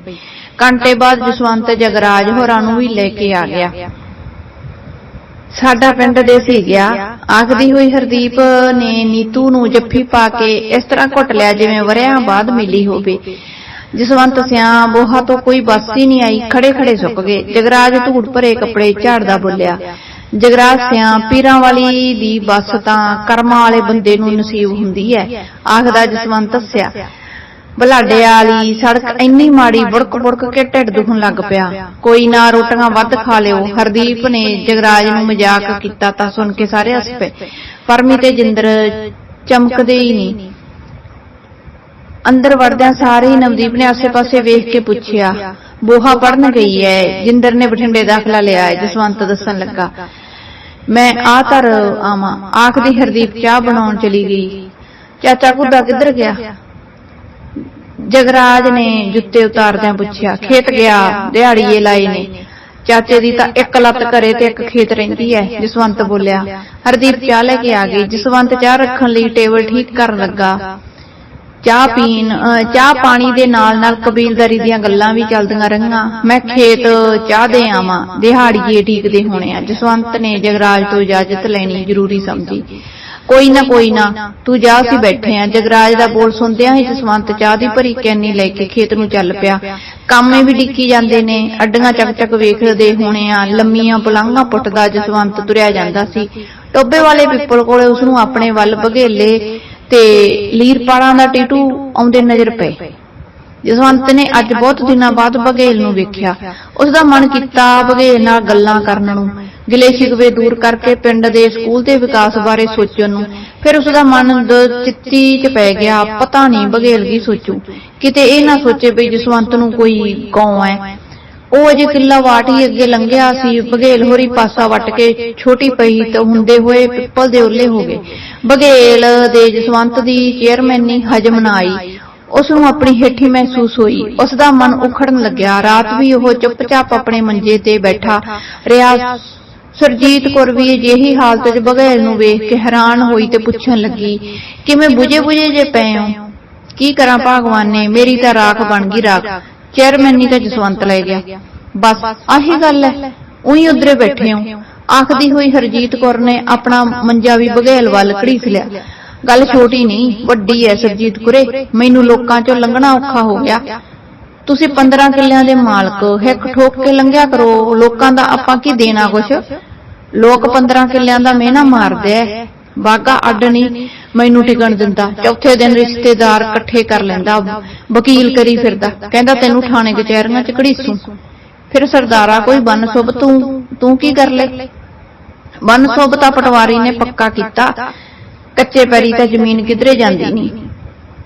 ਘੰਟੇ ਬਾਅਦ ਜਸਵੰਤ ਜਗਰਾਜ ਹੋਰਾਂ ਨੂੰ ਵੀ ਲੈ ਕੇ ਆ ਗਿਆ। ਸਾਡਾ ਪਿੰਡ ਦੇ ਸੀ ਗਿਆ। ਆਖਦੀ ਹੋਈ ਹਰਦੀਪ ਨੇ ਨੀਤੂ ਨੂੰ ਜੱਫੀ ਪਾ ਕੇ ਇਸ ਤਰ੍ਹਾਂ ਘੁੱਟ ਲਿਆ ਜਿਵੇਂ ਵਰਿਆਂ ਬਾਅਦ ਮਿਲੀ ਹੋਵੇ। ਜਸਵੰਤ ਸਿਆ ਬੋਹਾ ਤੋਂ ਕੋਈ ਬੱਸ ਹੀ ਨਹੀਂ ਆਈ, ਖੜੇ ਖੜੇ ਸੁੱਕ ਗਏ। ਜਗਰਾਜ ਧੂੜ ਭਰੇ ਕੱਪੜੇ ਝਾੜਦਾ ਬੋਲਿਆ। ਜਗਰਾਜ ਸਿਆ ਪੀਰਾਂ ਵਾਲੀ ਦੀ ਬੱਸ ਤਾਂ ਕਰਮਾਂ ਵਾਲੇ ਬੰਦੇ ਨੂੰ ਨਸੀਬ ਹੁੰਦੀ ਹੈ, ਆਖਦਾ ਜਸਵੰਤ ਸਿਆ ਬਲਾਡੇ ਵਾਲੀ ਸੜਕ ਇੰਨੀ ਮਾੜੀ ਬੁੜਕ ਬੁੜਕ ਕੇ ਢਿੱਡ ਦੁਖਣ ਲੱਗ ਪਿਆ। ਕੋਈ ਨਾ ਰੋਟੀਆਂ ਵੱਧ ਖਾ ਲਿਓ। ਹਰਦੀਪ ਨੇ ਜਗਰਾਜ ਨੂੰ ਮਜ਼ਾਕ ਕੀਤਾ ਤਾਂ ਸੁਣ ਕੇ ਸਾਰੇ ਹੱਸ ਪਏ। ਪਰਮੀ ਤੇ ਜਿੰਦਰ ਚਮਕਦੇ ਹੀ ਨਹੀਂ। ਅੰਦਰ ਵੜਦਿਆਂ ਸਾਰੇ ਹੀ ਨਵਦੀਪ ਨੇ ਆਸੇ-ਪਾਸੇ ਵੇਖ ਕੇ ਪੁੱਛਿਆ, ਬੋਹਾ ਪੜਨ ਗਈ ਹੈ ਜਿੰਦਰ ਨੇ ਬਠਿੰਡੇ ਦਾਖਲਾ ਲਿਆ ਹੈ ਜਸਵੰਤ ਦੱਸਣ ਲੱਗਾ, ਮੈਂ ਆ ਧਰ ਆਵਾਂ। ਆਖਦੀ ਹਰਦੀਪ, ਚਾਹ ਬਣਾਉਣ ਚਲੀ ਗਈ। ਚਾਚਾ ਕੁੱਦਾ ਕਿੱਧਰ ਗਿਆ? ਜਗਰਾਜ ਨੇ ਜੁੱਤੇ ਉਤਾਰਦਿਆਂ ਪੁੱਛਿਆ, ਖੇਤ ਗਿਆ? ਦਿਹਾੜੀਏ ਲਾਏ ਨੇ? ਚਾਚੇ ਦੀ ਤਾਂ ਇੱਕ ਲੱਤ ਘਰੇ ਤੇ ਇੱਕ ਖੇਤ ਰਹਿੰਦੀ ਐ। ਜਸਵੰਤ ਬੋਲਿਆ, ਹਰਦੀਪ, ਚਾਹ ਲੈ ਕੇ ਆ ਗਈ। ਜਸਵੰਤ ਚਾਹ ਰੱਖਣ ਲਈ ਟੇਬਲ ਠੀਕ ਕਰਨ ਲੱਗਾ। ਚਾਹ ਪੀਣ ਚਾਹ ਪਾਣੀ ਦੇ ਨਾਲ ਨਾਲ ਕਬੀਲਦਾਰੀ ਦੀਆਂ ਗੱਲਾਂ ਵੀ ਚੱਲਦੀਆਂ ਰਹੀਆਂ। ਮੈਂ ਖੇਤ ਚਾਹ ਦੇ ਆਵਾਂ। ਦਿਹਾੜੀਏ ਠੀਕਦੇ ਹੋਣੇ ਆ। ਜਸਵੰਤ ਨੇ ਜਗਰਾਜ ਤੋਂ ਇਜਾਜ਼ਤ ਲੈਣੀ ਜ਼ਰੂਰੀ ਸਮਝੀ। ਕੋਈ ਨਾ ਕੋਈ ਨਾ। ਤੂੰ ਜਾ, ਅਸੀਂ ਬੈਠੇ ਆ। ਜਗਰਾਜ ਦਾ ਬੋਲ ਸੁਣਦਿਆਂ ਹੀ ਜਸਵੰਤ ਚਾਹ ਦੀ ਭਰੀ ਕੈਨੀ ਲੈ ਕੇ ਖੇਤ ਨੂੰ ਚੱਲ ਪਿਆ। ਕੰਮੇ ਵੀ ਡਿੱਕੀ ਜਾਂਦੇ ਨੇ। ਅੱਡੀਆਂ ਚੱਕ ਚੱਕ ਵੇਖਦੇ ਹੋਣੇ ਆ। ਲੰਮੀਆਂ ਪਲੰਘਾਂ ਪੁੱਟਦਾ ਜਸਵੰਤ ਤੁਰਿਆ ਜਾਂਦਾ ਸੀ। ਟੋਬੇ ਵਾਲੇ ਪਿੱਪਲ ਕੋਲੇ ਉਸ ਨੂੰ ਆਪਣੇ ਵੱਲ ਬਘੇਲੇ ਤੇ ਲੀਰਪਾੜਾਂ ਦਾ ਟੀਟੂ ਆਉਂਦੇ ਨਜ਼ਰ ਪਏ। ਜਸਵੰਤ ਨੇ ਅੱਜ ਬਹੁਤ ਦਿਨਾਂ ਬਾਅਦ ਬਘੇਲ ਨੂੰ ਵੇਖਿਆ ਉਸ ਦਾ ਮਨ ਕੀਤਾ ਬਘੇਲ ਨਾਲ ਗੱਲਾਂ ਕਰਨ ਨੂੰ। ਗਿਲੇ ਸ਼ਿਕਵੇ ਦੂਰ ਕਰਕੇ ਪਿੰਡ ਦੇ ਸਕੂਲ ਦੇ ਵਿਕਾਸ ਬਾਰੇ ਸੋਚਣ ਨੂੰ। ਫਿਰ ਉਸ ਦਾ ਮਨ ਚਿੱਤੀ ਚ ਪੈ ਗਿਆ, ਪਤਾ ਨਹੀਂ ਬਘੇਲ ਕੀ ਸੋਚੂ। ਕਿਤੇ ਇਹ ਨਾ ਸੋਚੇ ਵੀ ਜਸਵੰਤ ਨੂੰ ਕੋਈ ਗਾਉਂ ਹੈ। ਉਹ ਅਜੇ ਕਿੱਲਾ ਵਾਟ ਹੀ ਅੱਗੇ ਲੰਘਿਆ ਸੀ, ਬਘੇਲ ਹੋਰੀ ਪਾਸਾ ਵੱਟ ਕੇ ਛੋਟੀ ਪਈ ਤਾਂ ਹੁੰਦੇ ਹੋਏ ਪਿੱਪਲ ਦੇ ਉੱਲੇ ਹੋ ਗਏ। ਬਘੇਲ ਦੇ ਜਸਵੰਤ ਦੀ ਚੇਅਰਮੈਨੀ ਹਜਮ ਨਾ ਆਈ। ਉਸ ਨੂੰ ਆਪਣੀ ਹੇਠੀ ਮਹਿਸੂਸ ਹੋਈ। ਉਸ ਦਾ ਮਨ ਉਖੜਨ ਲੱਗਿਆ। ਰਾਤ ਵੀ ਉਹ ਚੁੱਪਚਾਪ ਆਪਣੇ ਮੰਜੇ ਤੇ ਬੈਠਾ ਰਿਹਾ। ਸਰਜੀਤ ਕੌਰ ਵੀ ਅਜਿਹੀ ਹਾਲਤ 'ਚ ਬਘੇਲ ਨੂੰ ਵੇਖ ਕੇ ਹੈਰਾਨ ਹੋਈ ਤੇ ਪੁੱਛਣ ਲੱਗੀ, ਕਿਵੇਂ ਬੁਝੇ ਬੁਝੇ ਜੇ ਪਏ ਹੋ? ਕੀ ਕਰਾਂ ਭਗਵਾਨ ਨੇ? ਮੇਰੀ ਤਾਂ ਰਾਖ ਬਣ ਗਈ ਰਾਖ। ਚੇਅਰਮੈਨੀ ਤਾਂ ਜਸਵੰਤ ਲੈ ਗਿਆ। ਬਸ ਆਹੀ ਗੱਲ ਹੈ। ਉਹੀ ਉਧਰੇ ਬੈਠੇ ਹੋ। ਆਖਦੀ ਹੋਈ ਹਰਜੀਤ ਕੌਰ ਨੇ ਆਪਣਾ ਮੰਜਾ ਵੀ ਬਘੇਲ ਵੱਲ ਘੜੀਸ ਲਿਆ। ਗੱਲ ਛੋਟੀ ਨਹੀਂ, ਵੱਡੀ ਐ ਸਰਜੀਤ ਕੁਰੇ। ਮੈਨੂੰ ਲੋਕਾਂ ਚੋਂ ਲੰਘਣਾ ਔਖਾ ਹੋ ਗਿਆ। ਤੁਸੀਂ 15 ਕਿੱਲਿਆਂ ਦੇ ਮਾਲਕ, ਹਿੱਕ ਠੋਕ ਕੇ ਲੰਘਿਆ ਕਰੋ। ਲੋਕਾਂ ਦਾ ਆਪਾਂ ਕੀ ਦੇਣਾ ਕੁਛ? ਲੋਕ 15 ਕਿੱਲਿਆਂ ਦਾ ਮਿਹਣਾ ਮਾਰਦੇ ਐ ਬਾਗਾ ਅੱਡ ਨਹੀਂ ਮੈਨੂੰ ਟਿਕਣ ਦਿੰਦਾ, ਚੌਥੇ ਦਿਨ ਰਿਸ਼ਤੇਦਾਰ ਇਕੱਠੇ ਕਰ ਲੈਂਦਾ, ਵਕੀਲ ਕਰੀ ਫਿਰਦਾ, ਕਹਿੰਦਾ ਤੈਨੂੰ ਥਾਣੇ ਕਚਹਿਰੀਆਂ ਚ ਘੜੀਸੂ। ਫਿਰ ਸਰਦਾਰਾ ਕੋਈ ਬੰਨ ਸੁਭ ਤੂੰ ਤੂੰ ਕੀ ਕਰ ਲੈ? ਬੰਨ ਸੁਭ ਤਾਂ ਪਟਵਾਰੀ ਨੇ ਪੱਕਾ ਕੀਤਾ, ਕੱਚੇ ਪੈਰੀ ਤਾਂ ਜ਼ਮੀਨ ਕਿਧਰੇ ਜਾਂਦੀ ਨਹੀਂ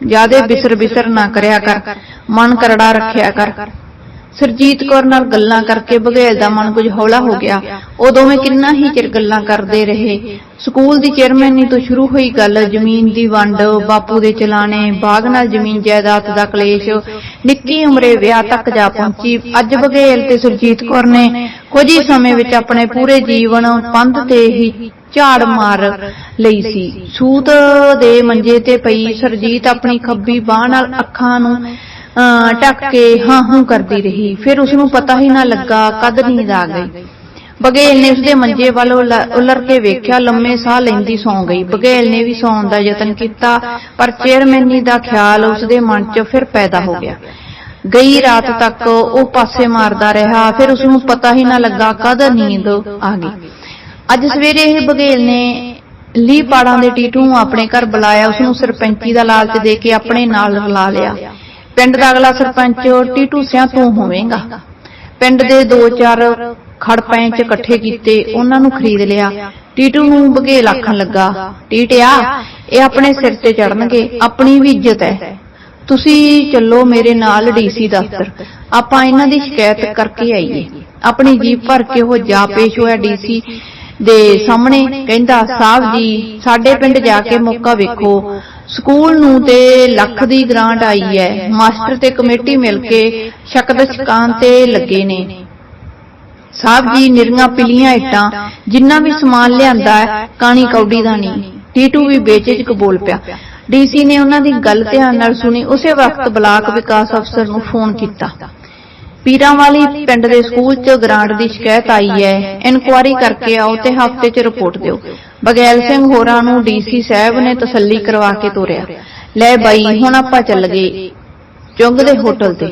ਜਿਆਦੇ ਬਿਸਰ ਬਿਸਰ ਨਾ ਕਰਿਆ ਕਰ, ਮਨ ਕਰੜਾ ਰੱਖਿਆ ਕਰ। ਸਰਜੀਤ ਕੌਰ ਨਾਲ ਗੱਲਾਂ ਕਰਕੇ ਬਘੇਲ ਦਾ ਮਨ ਕੁਝ ਹੌਲਾ ਹੋ ਗਿਆ। ਉਹ ਦੋਵੇਂ ਕਿੰਨਾ ਹੀ ਚਿਰ ਗੱਲਾਂ ਕਰਦੇ ਰਹੇ। ਸਕੂਲ ਦੀ ਚੇਅਰਮੈਨੀ ਤੋਂ ਸ਼ੁਰੂ ਹੋਈ ਗੱਲ, ਜ਼ਮੀਨ ਦੀ ਵੰਡ, ਬਾਪੂ ਦੇ ਚਲਾਣੇ, ਬਾਗ ਨਾਲ ਜ਼ਮੀਨ ਜਾਇਦਾਦ ਦਾ ਕਲੇਸ਼, ਨਿੱਕੀ ਉਮਰੇ ਵਿਆਹ ਤੱਕ ਜਾ ਪਹੁੰਚੀ। ਅੱਜ ਬਘੇਲ ਤੇ ਸਰਜੀਤ ਕੌਰ ਨੇ ਕੁਝ ਹੀ ਸਮੇਂ ਵਿੱਚ ਆਪਣੇ ਪੂਰੇ ਜੀਵਨ ਪੰਧ ਤੇ ਹੀ ਝਾੜ ਮਾਰ ਲਈ ਸੀ। ਸੂਤ ਦੇ ਮੰਜੇ ਤੇ ਪਈ ਸਰਜੀਤ ਆਪਣੀ ਖੱਬੀ ਬਾਹ ਨਾਲ ਅੱਖਾਂ ਨੂੰ ਅਹ, ਢੱਕ ਕੇ ਹਾਂ ਹੂੰ ਕਰਦੀ ਰਹੀ। ਫਿਰ ਉਸ ਨੂੰ ਪਤਾ ਹੀ ਨਾ ਲੱਗਾ ਕਦ ਨੀਂਦ ਆ ਗਈ। ਬਗੇਲ ਨੇ ਉਸਦੇ ਮੰਜੇ ਵੱਲ ਉਲਰ ਕੇ ਵੇਖਿਆ ਲੰਮੇ ਸਾਹ ਲੈਂਦੀ ਸੌਂ ਗਈ। ਬਗੇਲ ਨੇ ਵੀ ਸੌਣ ਦਾ ਯਤਨ ਕੀਤਾ ਪਰ ਚੇਅਰਮੈਨੀ ਦਾ ਖਿਆਲ ਉਸਦੇ ਮਨ 'ਚ ਫਿਰ ਪੈਦਾ ਹੋ ਗਿਆ। ਗਈ ਰਾਤ ਤੱਕ ਉਹ ਪਾਸੇ ਮਾਰਦਾ ਰਿਹਾ ਫਿਰ ਉਸ ਨੂੰ ਪਤਾ ਹੀ ਨਾ ਲੱਗਾ ਕਦ ਨੀਂਦ ਆ ਗਈ। ਅੱਜ ਸਵੇਰੇ ਇਹ ਬਗੇਲ ਨੇ ਲੀ ਪਾੜਾਂ ਦੇ ਟੀਟੂ ਆਪਣੇ ਘਰ ਬੁਲਾਇਆ। ਉਸ ਨੂੰ ਸਰਪੰਚੀ ਦਾ ਲਾਲਚ ਦੇ ਕੇ ਆਪਣੇ ਨਾਲ ਰਲਾ ਲਿਆ। ਪਿੰਡ ਦਾ ਅਗਲਾ ਸਰਪੰਚ ਟੀਟੂ ਸਿਆਂ ਤੂੰ ਹੋਵੇਂਗਾ। ਪਿੰਡ ਦੇ ਦੋ ਚਾਰ ਖੜ ਪੈਂਚ ਇਕੱਠੇ ਕੀਤੇ, ਉਹਨਾਂ ਨੂੰ ਖਰੀਦ ਲਿਆ। ਟੀਟੂ ਨੂੰ ਬਘੇਲ ਆਖਣ ਲੱਗਾ, ਟੀਟਿਆ, ਇਹ ਆਪਣੇ ਸਿਰ ਤੇ ਚੜਨਗੇ ਆਪਣੀ ਵੀ ਇੱਜ਼ਤ ਹੈ। ਤੁਸੀਂ ਚੱਲੋ ਮੇਰੇ ਨਾਲ ਡੀਸੀ ਦਫ਼ਤਰ। ਆਪਾਂ ਇਹਨਾਂ ਦੀ ਸ਼ਿਕਾਇਤ ਕਰਕੇ ਆਈਏ। ਆਪਣੀ ਜੀਪ ਭਰ ਕੇ ਉਹ ਜਾ ਪੇਸ਼ ਹੋਇਆ ਡੀਸੀ। ਦੇ ਸਾਹਮਣੇ ਕਹਿੰਦਾ ਸਾਹਿਬ ਜੀ ਸਾਡੇ ਪਿੰਡ ਜਾ ਕੇ ਮੌਕਾ ਵੇਖੋ। ਸਕੂਲ ਨੂੰ ਤੇ ਲੱਖ ਦੀ ਗ੍ਰਾਂਟ ਆਈ ਹੈ। ਮਾਸਟਰ ਤੇ ਕਮੇਟੀ ਮਿਲ ਕੇ ਸ਼ਕਦ ਚਕਾਨ ਤੇ ਲੱਗੇ ਨੇ। ਸਾਹਿਬ ਜੀ ਨਿਰੀਆਂ ਪਿਲੀਆਂ ਇੱਟਾਂ ਜਿੰਨਾ ਵੀ ਸਮਾਨ ਲਿਆਂਦਾ ਕਾਣੀ ਕੌਡੀ ਦਾ ਨਹੀਂ। ਟੀਟੂ ਵੀ ਬੇਚਿਜਕ ਬੋਲ ਪਿਆ। ਡੀਸੀ ਨੇ ਉਹਨਾਂ ਦੀ ਗੱਲ ਧਿਆਨ ਨਾਲ ਸੁਣੀ ਉਸੇ ਵਕਤ ਬਲਾਕ ਵਿਕਾਸ ਅਫਸਰ ਨੂੰ ਫੋਨ ਕੀਤਾ। ਪੀਰਾਂ ਵਾਲੀ ਪਿੰਡ ਦੇ ਸਕੂਲ 'ਚ ਗ੍ਰਾਂਟ ਦੀ ਸ਼ਿਕਾਇਤ ਆਈ ਹੈ। ਇਨਕੁਆਰੀ ਕਰਕੇ ਆਓ ਤੇ ਹਫ਼ਤੇ 'ਚ ਰਿਪੋਰਟ ਦਿਓ। ਬਗੈਲ ਸਿੰਘ ਹੋਰਾਂ ਨੂੰ ਡੀਸੀ ਸਾਹਿਬ ਨੇ ਤਸੱਲੀ ਕਰਵਾ ਕੇ ਤੋਰਿਆ। ਲੈ ਬਾਈ, ਹੁਣ ਆਪਾਂ ਚੱਲ ਗਏ ਚੁੰਗ ਦੇ ਹੋਟਲ ਤੇ।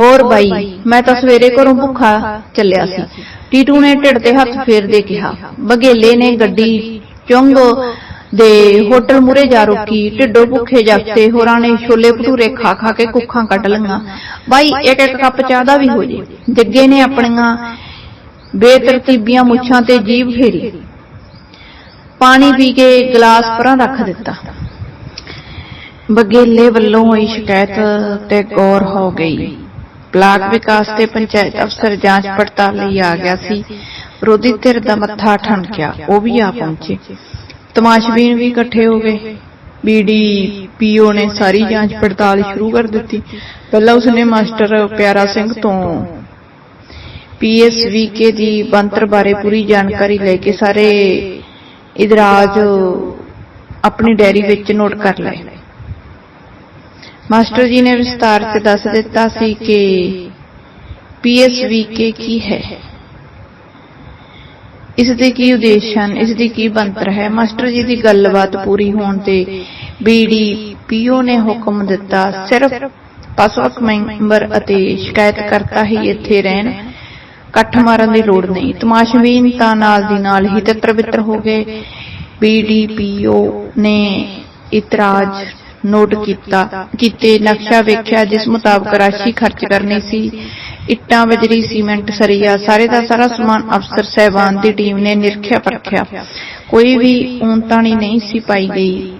ਹੋਰ ਬਾਈ, ਮੈਂ ਤਾਂ ਸਵੇਰੇ ਘਰੋਂ ਭੁੱਖਾ ਚੱਲਿਆ ਸੀ। ਟੀਟੂ ਨੇ ਢਿੱਡ ਤੇ ਹੱਥ ਫੇਰਦੇ ਕਿਹਾ ਬਗੇਲੇ ਨੇ ਗੱਡੀ ਚੁੰਗ ਦੇ ਹੋਟਲ ਮੁਰੇ ਜਾ ਰੁਕੀ, ਢਿੱਡੋ ਭੁੱਖੇ ਜਾਗਤੇ, ਹੋਰਾਂ ਨੇ ਛੋਲੇ ਭਟੂਰੇ ਖਾ ਖਾ ਕੇ ਕੁੱਖਾਂ ਕੱਢ ਲਈਆਂ। ਬਾਈ, ਇੱਕ ਇੱਕ ਕੱਪ ਚਾਹ ਦਾ ਵੀ ਹੋ ਜੇ। ਜੱਗੇ ਨੇ ਆਪਣੀਆਂ ਬੇਤਰਤੀਬੀਆਂ ਮੁੱਛਾਂ ਤੇ ਜੀਭ ਫੇਰੀ। ਪਾਣੀ ਪੀ ਕੇ ਗਲਾਸ ਪਰਾਂ ਰੱਖ ਦਿੱਤਾ। ਬਗੇਲੇ ਵੱਲੋਂ ਹੋਈ ਸ਼ਿਕਾਇਤ ਤੇ ਗੌਰ ਹੋ ਗਈ। ਬਲਾਕ ਵਿਕਾਸ ਤੇ ਪੰਚਾਇਤ ਅਫਸਰ ਜਾਂਚ ਪੜਤਾਲ ਲਈ ਆ ਗਿਆ ਸੀ। ਵਿਰੋਧੀ ਧਿਰ ਦਾ ਮੱਥਾ ਠਣਕਿਆ। ਉਹ ਵੀ ਆ ਪਹੁੰਚੇ। ਤਮਾਸ਼ਬੀਨ ਵੀ ਇਕੱਠੇ ਹੋ ਗਏ। ਬੀਡੀ ਪੀਓ ਨੇ ਸਾਰੀ ਜਾਂਚ ਪੜਤਾਲ ਸ਼ੁਰੂ ਕਰ ਦਿੱਤੀ। ਪਹਿਲਾਂ ਉਸਨੇ ਮਾਸਟਰ ਪਿਆਰਾ ਸਿੰਘ ਤੋਂ ਪੀਐਸਵੀਕੇ ਦੀ ਬੰਤਰ ਬਾਰੇ ਪੂਰੀ ਜਾਣਕਾਰੀ ਲੈ ਕੇ ਸਾਰੇ ਇਦਰਾਜ ਆਪਣੀ ਡਾਇਰੀ ਵਿੱਚ ਨੋਟ ਕਰ ਲਏ। ਮਾਸਟਰ ਜੀ ਨੇ ਵਿਸਤਾਰ ਚ ਦੱਸ ਦਿੱਤਾ ਸੀ ਕਿ ਪੀਐਸਵੀਕੇ ਕੀ ਹੈ। ਇਸ ਦੇ ਕੀ ਉਦੇਸ਼ ਹਨ ਇਸ ਦੀ ਕੀ ਬੰਤਰ ਹੈ? ਮਾਸਟਰ ਜੀ ਦੀ ਗੱਲਬਾਤ ਪੂਰੀ ਹੋਣ ਤੇ ਬੀਡੀ ਪੀਓ ਨੇ ਹੁਕਮ ਦਿੱਤਾ, ਸਿਰਫ ਪਾਸਵਕ ਮੈਂਬਰ ਅਤੇ ਸ਼ਿਕਾਇਤਕਰਤਾ ਹੀ ਇੱਥੇ ਰਹਿਣ। ਇਕੱਠ ਮਾਰਨ ਦੀ ਲੋੜ ਨਹੀਂ। ਤਮਾਸ਼ਬੀਨ ਤਾਂ ਨਾਲ ਦੀ ਨਾਲ ਹੀ ਤਿੱਤਰ ਬਿੱਤਰ ਹੋ ਗਏ। ਬੀਡੀਪੀਓ ਨੇ ਇਤਰਾਜ਼ ਨੋਟ ਕੀਤਾ, ਕੀਤੇ ਨਕਸ਼ਾ ਵੇਖਿਆ ਜਿਸ ਮੁਤਾਬਕ ਰਾਸ਼ੀ ਖਰਚ ਕਰਨੀ ਸੀ। ਇੱਟਾਂ, ਬਜਰੀ, ਸੀਮੈਂਟ, ਸਰੀਆ, ਸਾਰੇ ਦਾ ਸਾਰਾ ਸਮਾਨ ਅਫਸਰ ਸਹਿਬਾਨ ਦੀ ਟੀਮ ਨੇ ਨਿਰਖਿਆ ਪਰਖਿਆ। ਕੋਈ ਵੀ ਊਨਤਾਣੀ ਨਹੀਂ ਸੀ ਪਾਈ ਗਈ।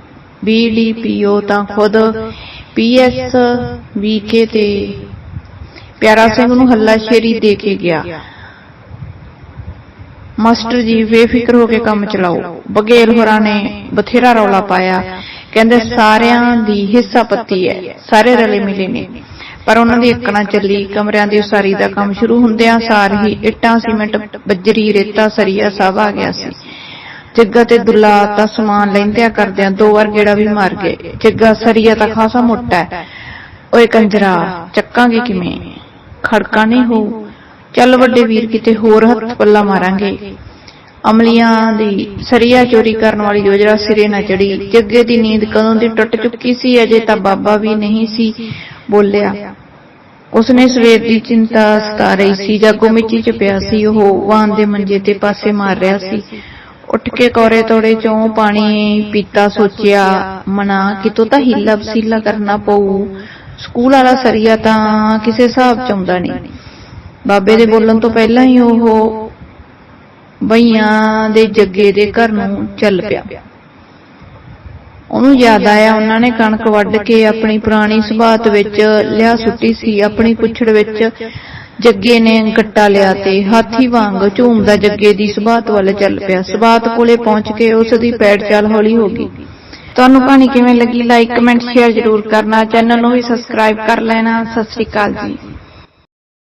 ਬੀਡੀਪੀਓ ਤਾਂ ਖੁਦ ਪੀਐਸ ਵੀਕੇ ਤੇ ਪਿਆਰਾ ਸਿੰਘ ਨੂੰ ਹੱਲਾਸ਼ੇਰੀ ਦੇ ਕੇ ਗਿਆ। ਮਾਸਟਰ ਜੀ ਬੇਫਿਕਰ ਹੋ ਕੇ ਕੰਮ ਚਲਾਓ। ਬਗੇਲ ਹੋਰਾਂ ਨੇ ਬਥੇਰਾ ਰੌਲਾ ਪਾਇਆ। ਕਹਿੰਦੇ ਸਾਰਿਆਂ ਦੀ ਹਿੱਸਾ ਪੱਤੀ ਹੈ। ਸਾਰੇ ਰਲੇ ਮਿਲੇ ਨੇ। ਪਰ ਉਹਨਾਂ ਦੀ ਇੱਕਣਾ ਚੱਲੀ, ਕਮਰਿਆਂ ਦੀ ਉਸਾਰੀ ਦਾ ਕੰਮ ਸ਼ੁਰੂ ਹੁੰਦਿਆਂ ਸਾਰ ਹੀ ਇੱਟਾਂ, ਸੀਮੈਂਟ, ਬੱਜਰੀ, ਰੇਤਾ, ਸਰੀਆ ਸਭ ਆ ਗਿਆ ਸੀ। ਜੱਗਾ ਤੇ ਦੁੱਲਾ ਤਾਂ ਸਮਾਨ ਲੈਂਦਿਆਂ ਕਰਦਿਆਂ ਦੋ ਵਾਰ ਗੇੜਾ ਵੀ ਮਾਰ ਗਏ। ਜੱਗਾ, ਸਰੀਆ ਤਾਂ ਖਾਸਾ ਮੋਟਾ ਹੈ। ਓਏ ਕੰਜਰਾ, ਚੱਕਾਂਗੇ ਕਿਵੇਂ? ਖੜਕਾ ਨਹੀਂ ਹੋ ਚੱਲ ਵੱਡੇ ਵੀਰ, ਕਿਤੇ ਹੋਰ ਹੱਥ ਪੱਲਾ ਮਾਰਾਂਗੇ। ਅਮਲੀਆਂ ਦੀ ਸਰੀਆ ਚੋਰੀ ਕਰਨ ਵਾਲੀ ਯੋਜਨਾ ਸਿਰੇ ਨਾ ਚੜੀ। ਜੱਗੇ ਦੀ ਨੀਂਦ ਕਦੋਂ ਦੀ ਟੁੱਟ ਚੁੱਕੀ ਸੀ, ਅਜੇ ਤਾਂ ਬਾਬਾ ਵੀ ਨਹੀਂ ਸੀ ਬੋਲਿਆ। ਉਸਨੇ ਸਵੇਰ ਦੀ ਚਿੰਤਾ ਸਤਾ ਰਹੀ ਸੀ, ਜਾਗੋ ਮਿੱਟੀ ਚ ਪਿਆ ਸੀ, ਉਹ ਵਾਹਨ ਦੇ ਮੰਜੇ ਤੇ ਪਾਸੇ ਮਾਰ ਰਿਹਾ ਸੀ। ਉੱਠ ਕੇ ਕੋਰੇ ਤੋੜੇ ਚੋਂ ਪਾਣੀ ਪੀਤਾ, ਸੋਚਿਆ, ਮਨਾ, ਕਿਤੋਂ ਤਾਂ ਹੀਲਾ ਵਸੀਲਾ ਕਰਨਾ ਪਊ। ਸਕੂਲ ਵਾਲਾ ਸਰੀਆ ਤਾਂ ਕਿਸੇ ਹਿਸਾਬ ਚ ਆਉਂਦਾ ਨਹੀਂ। ਬਾਬੇ ਦੇ ਬੋਲਣ ਤੋਂ ਪਹਿਲਾਂ ਹੀ ਉਹ ਬਈਆਂ ਦੇ ਜੱਗੇ ਦੇ ਘਰ ਨੂੰ ਚੱਲ ਪਿਆ। ਉਹਨੂੰ ਯਾਦ ਆਇਆ, ਉਹਨਾਂ ਨੇ ਕਣਕ ਵੱਢ ਕੇ ਆਪਣੀ ਪੁਰਾਣੀ ਸਬਾਤ ਵਿੱਚ ਲਿਆ ਸੁੱਟੀ ਸੀ। ਆਪਣੀ ਪੁੱਛੜ ਵਿੱਚ ਜੱਗੇ ਨੇ ਗੱਟਾ ਲਿਆ ਤੇ ਹਾਥੀ ਵਾਂਗ ਝੂਮਦਾ ਜੱਗੇ ਦੀ ਸੁਭਾਤ ਵੱਲ ਚੱਲ ਪਿਆ। ਸੁਭਾਤ ਕੋਲੇ ਪਹੁੰਚ ਕੇ ਉਸ ਦੀ ਪੈੜ ਚਾਲ ਹੌਲੀ ਹੋ ਗਈ। ਤੁਹਾਨੂੰ ਕਹਾਣੀ ਕਿਵੇਂ ਲੱਗੀ? ਲਾਈਕ ਕਮੈਂਟ ਸ਼ੇਅਰ ਜ਼ਰੂਰ ਕਰਨਾ। ਚੈਨਲ ਨੂੰ ਵੀ ਸਬਸਕ੍ਰਾਈਬ ਕਰ ਲੈਣਾ। ਸਤਿ ਸ਼੍ਰੀ ਅਕਾਲ ਜੀ।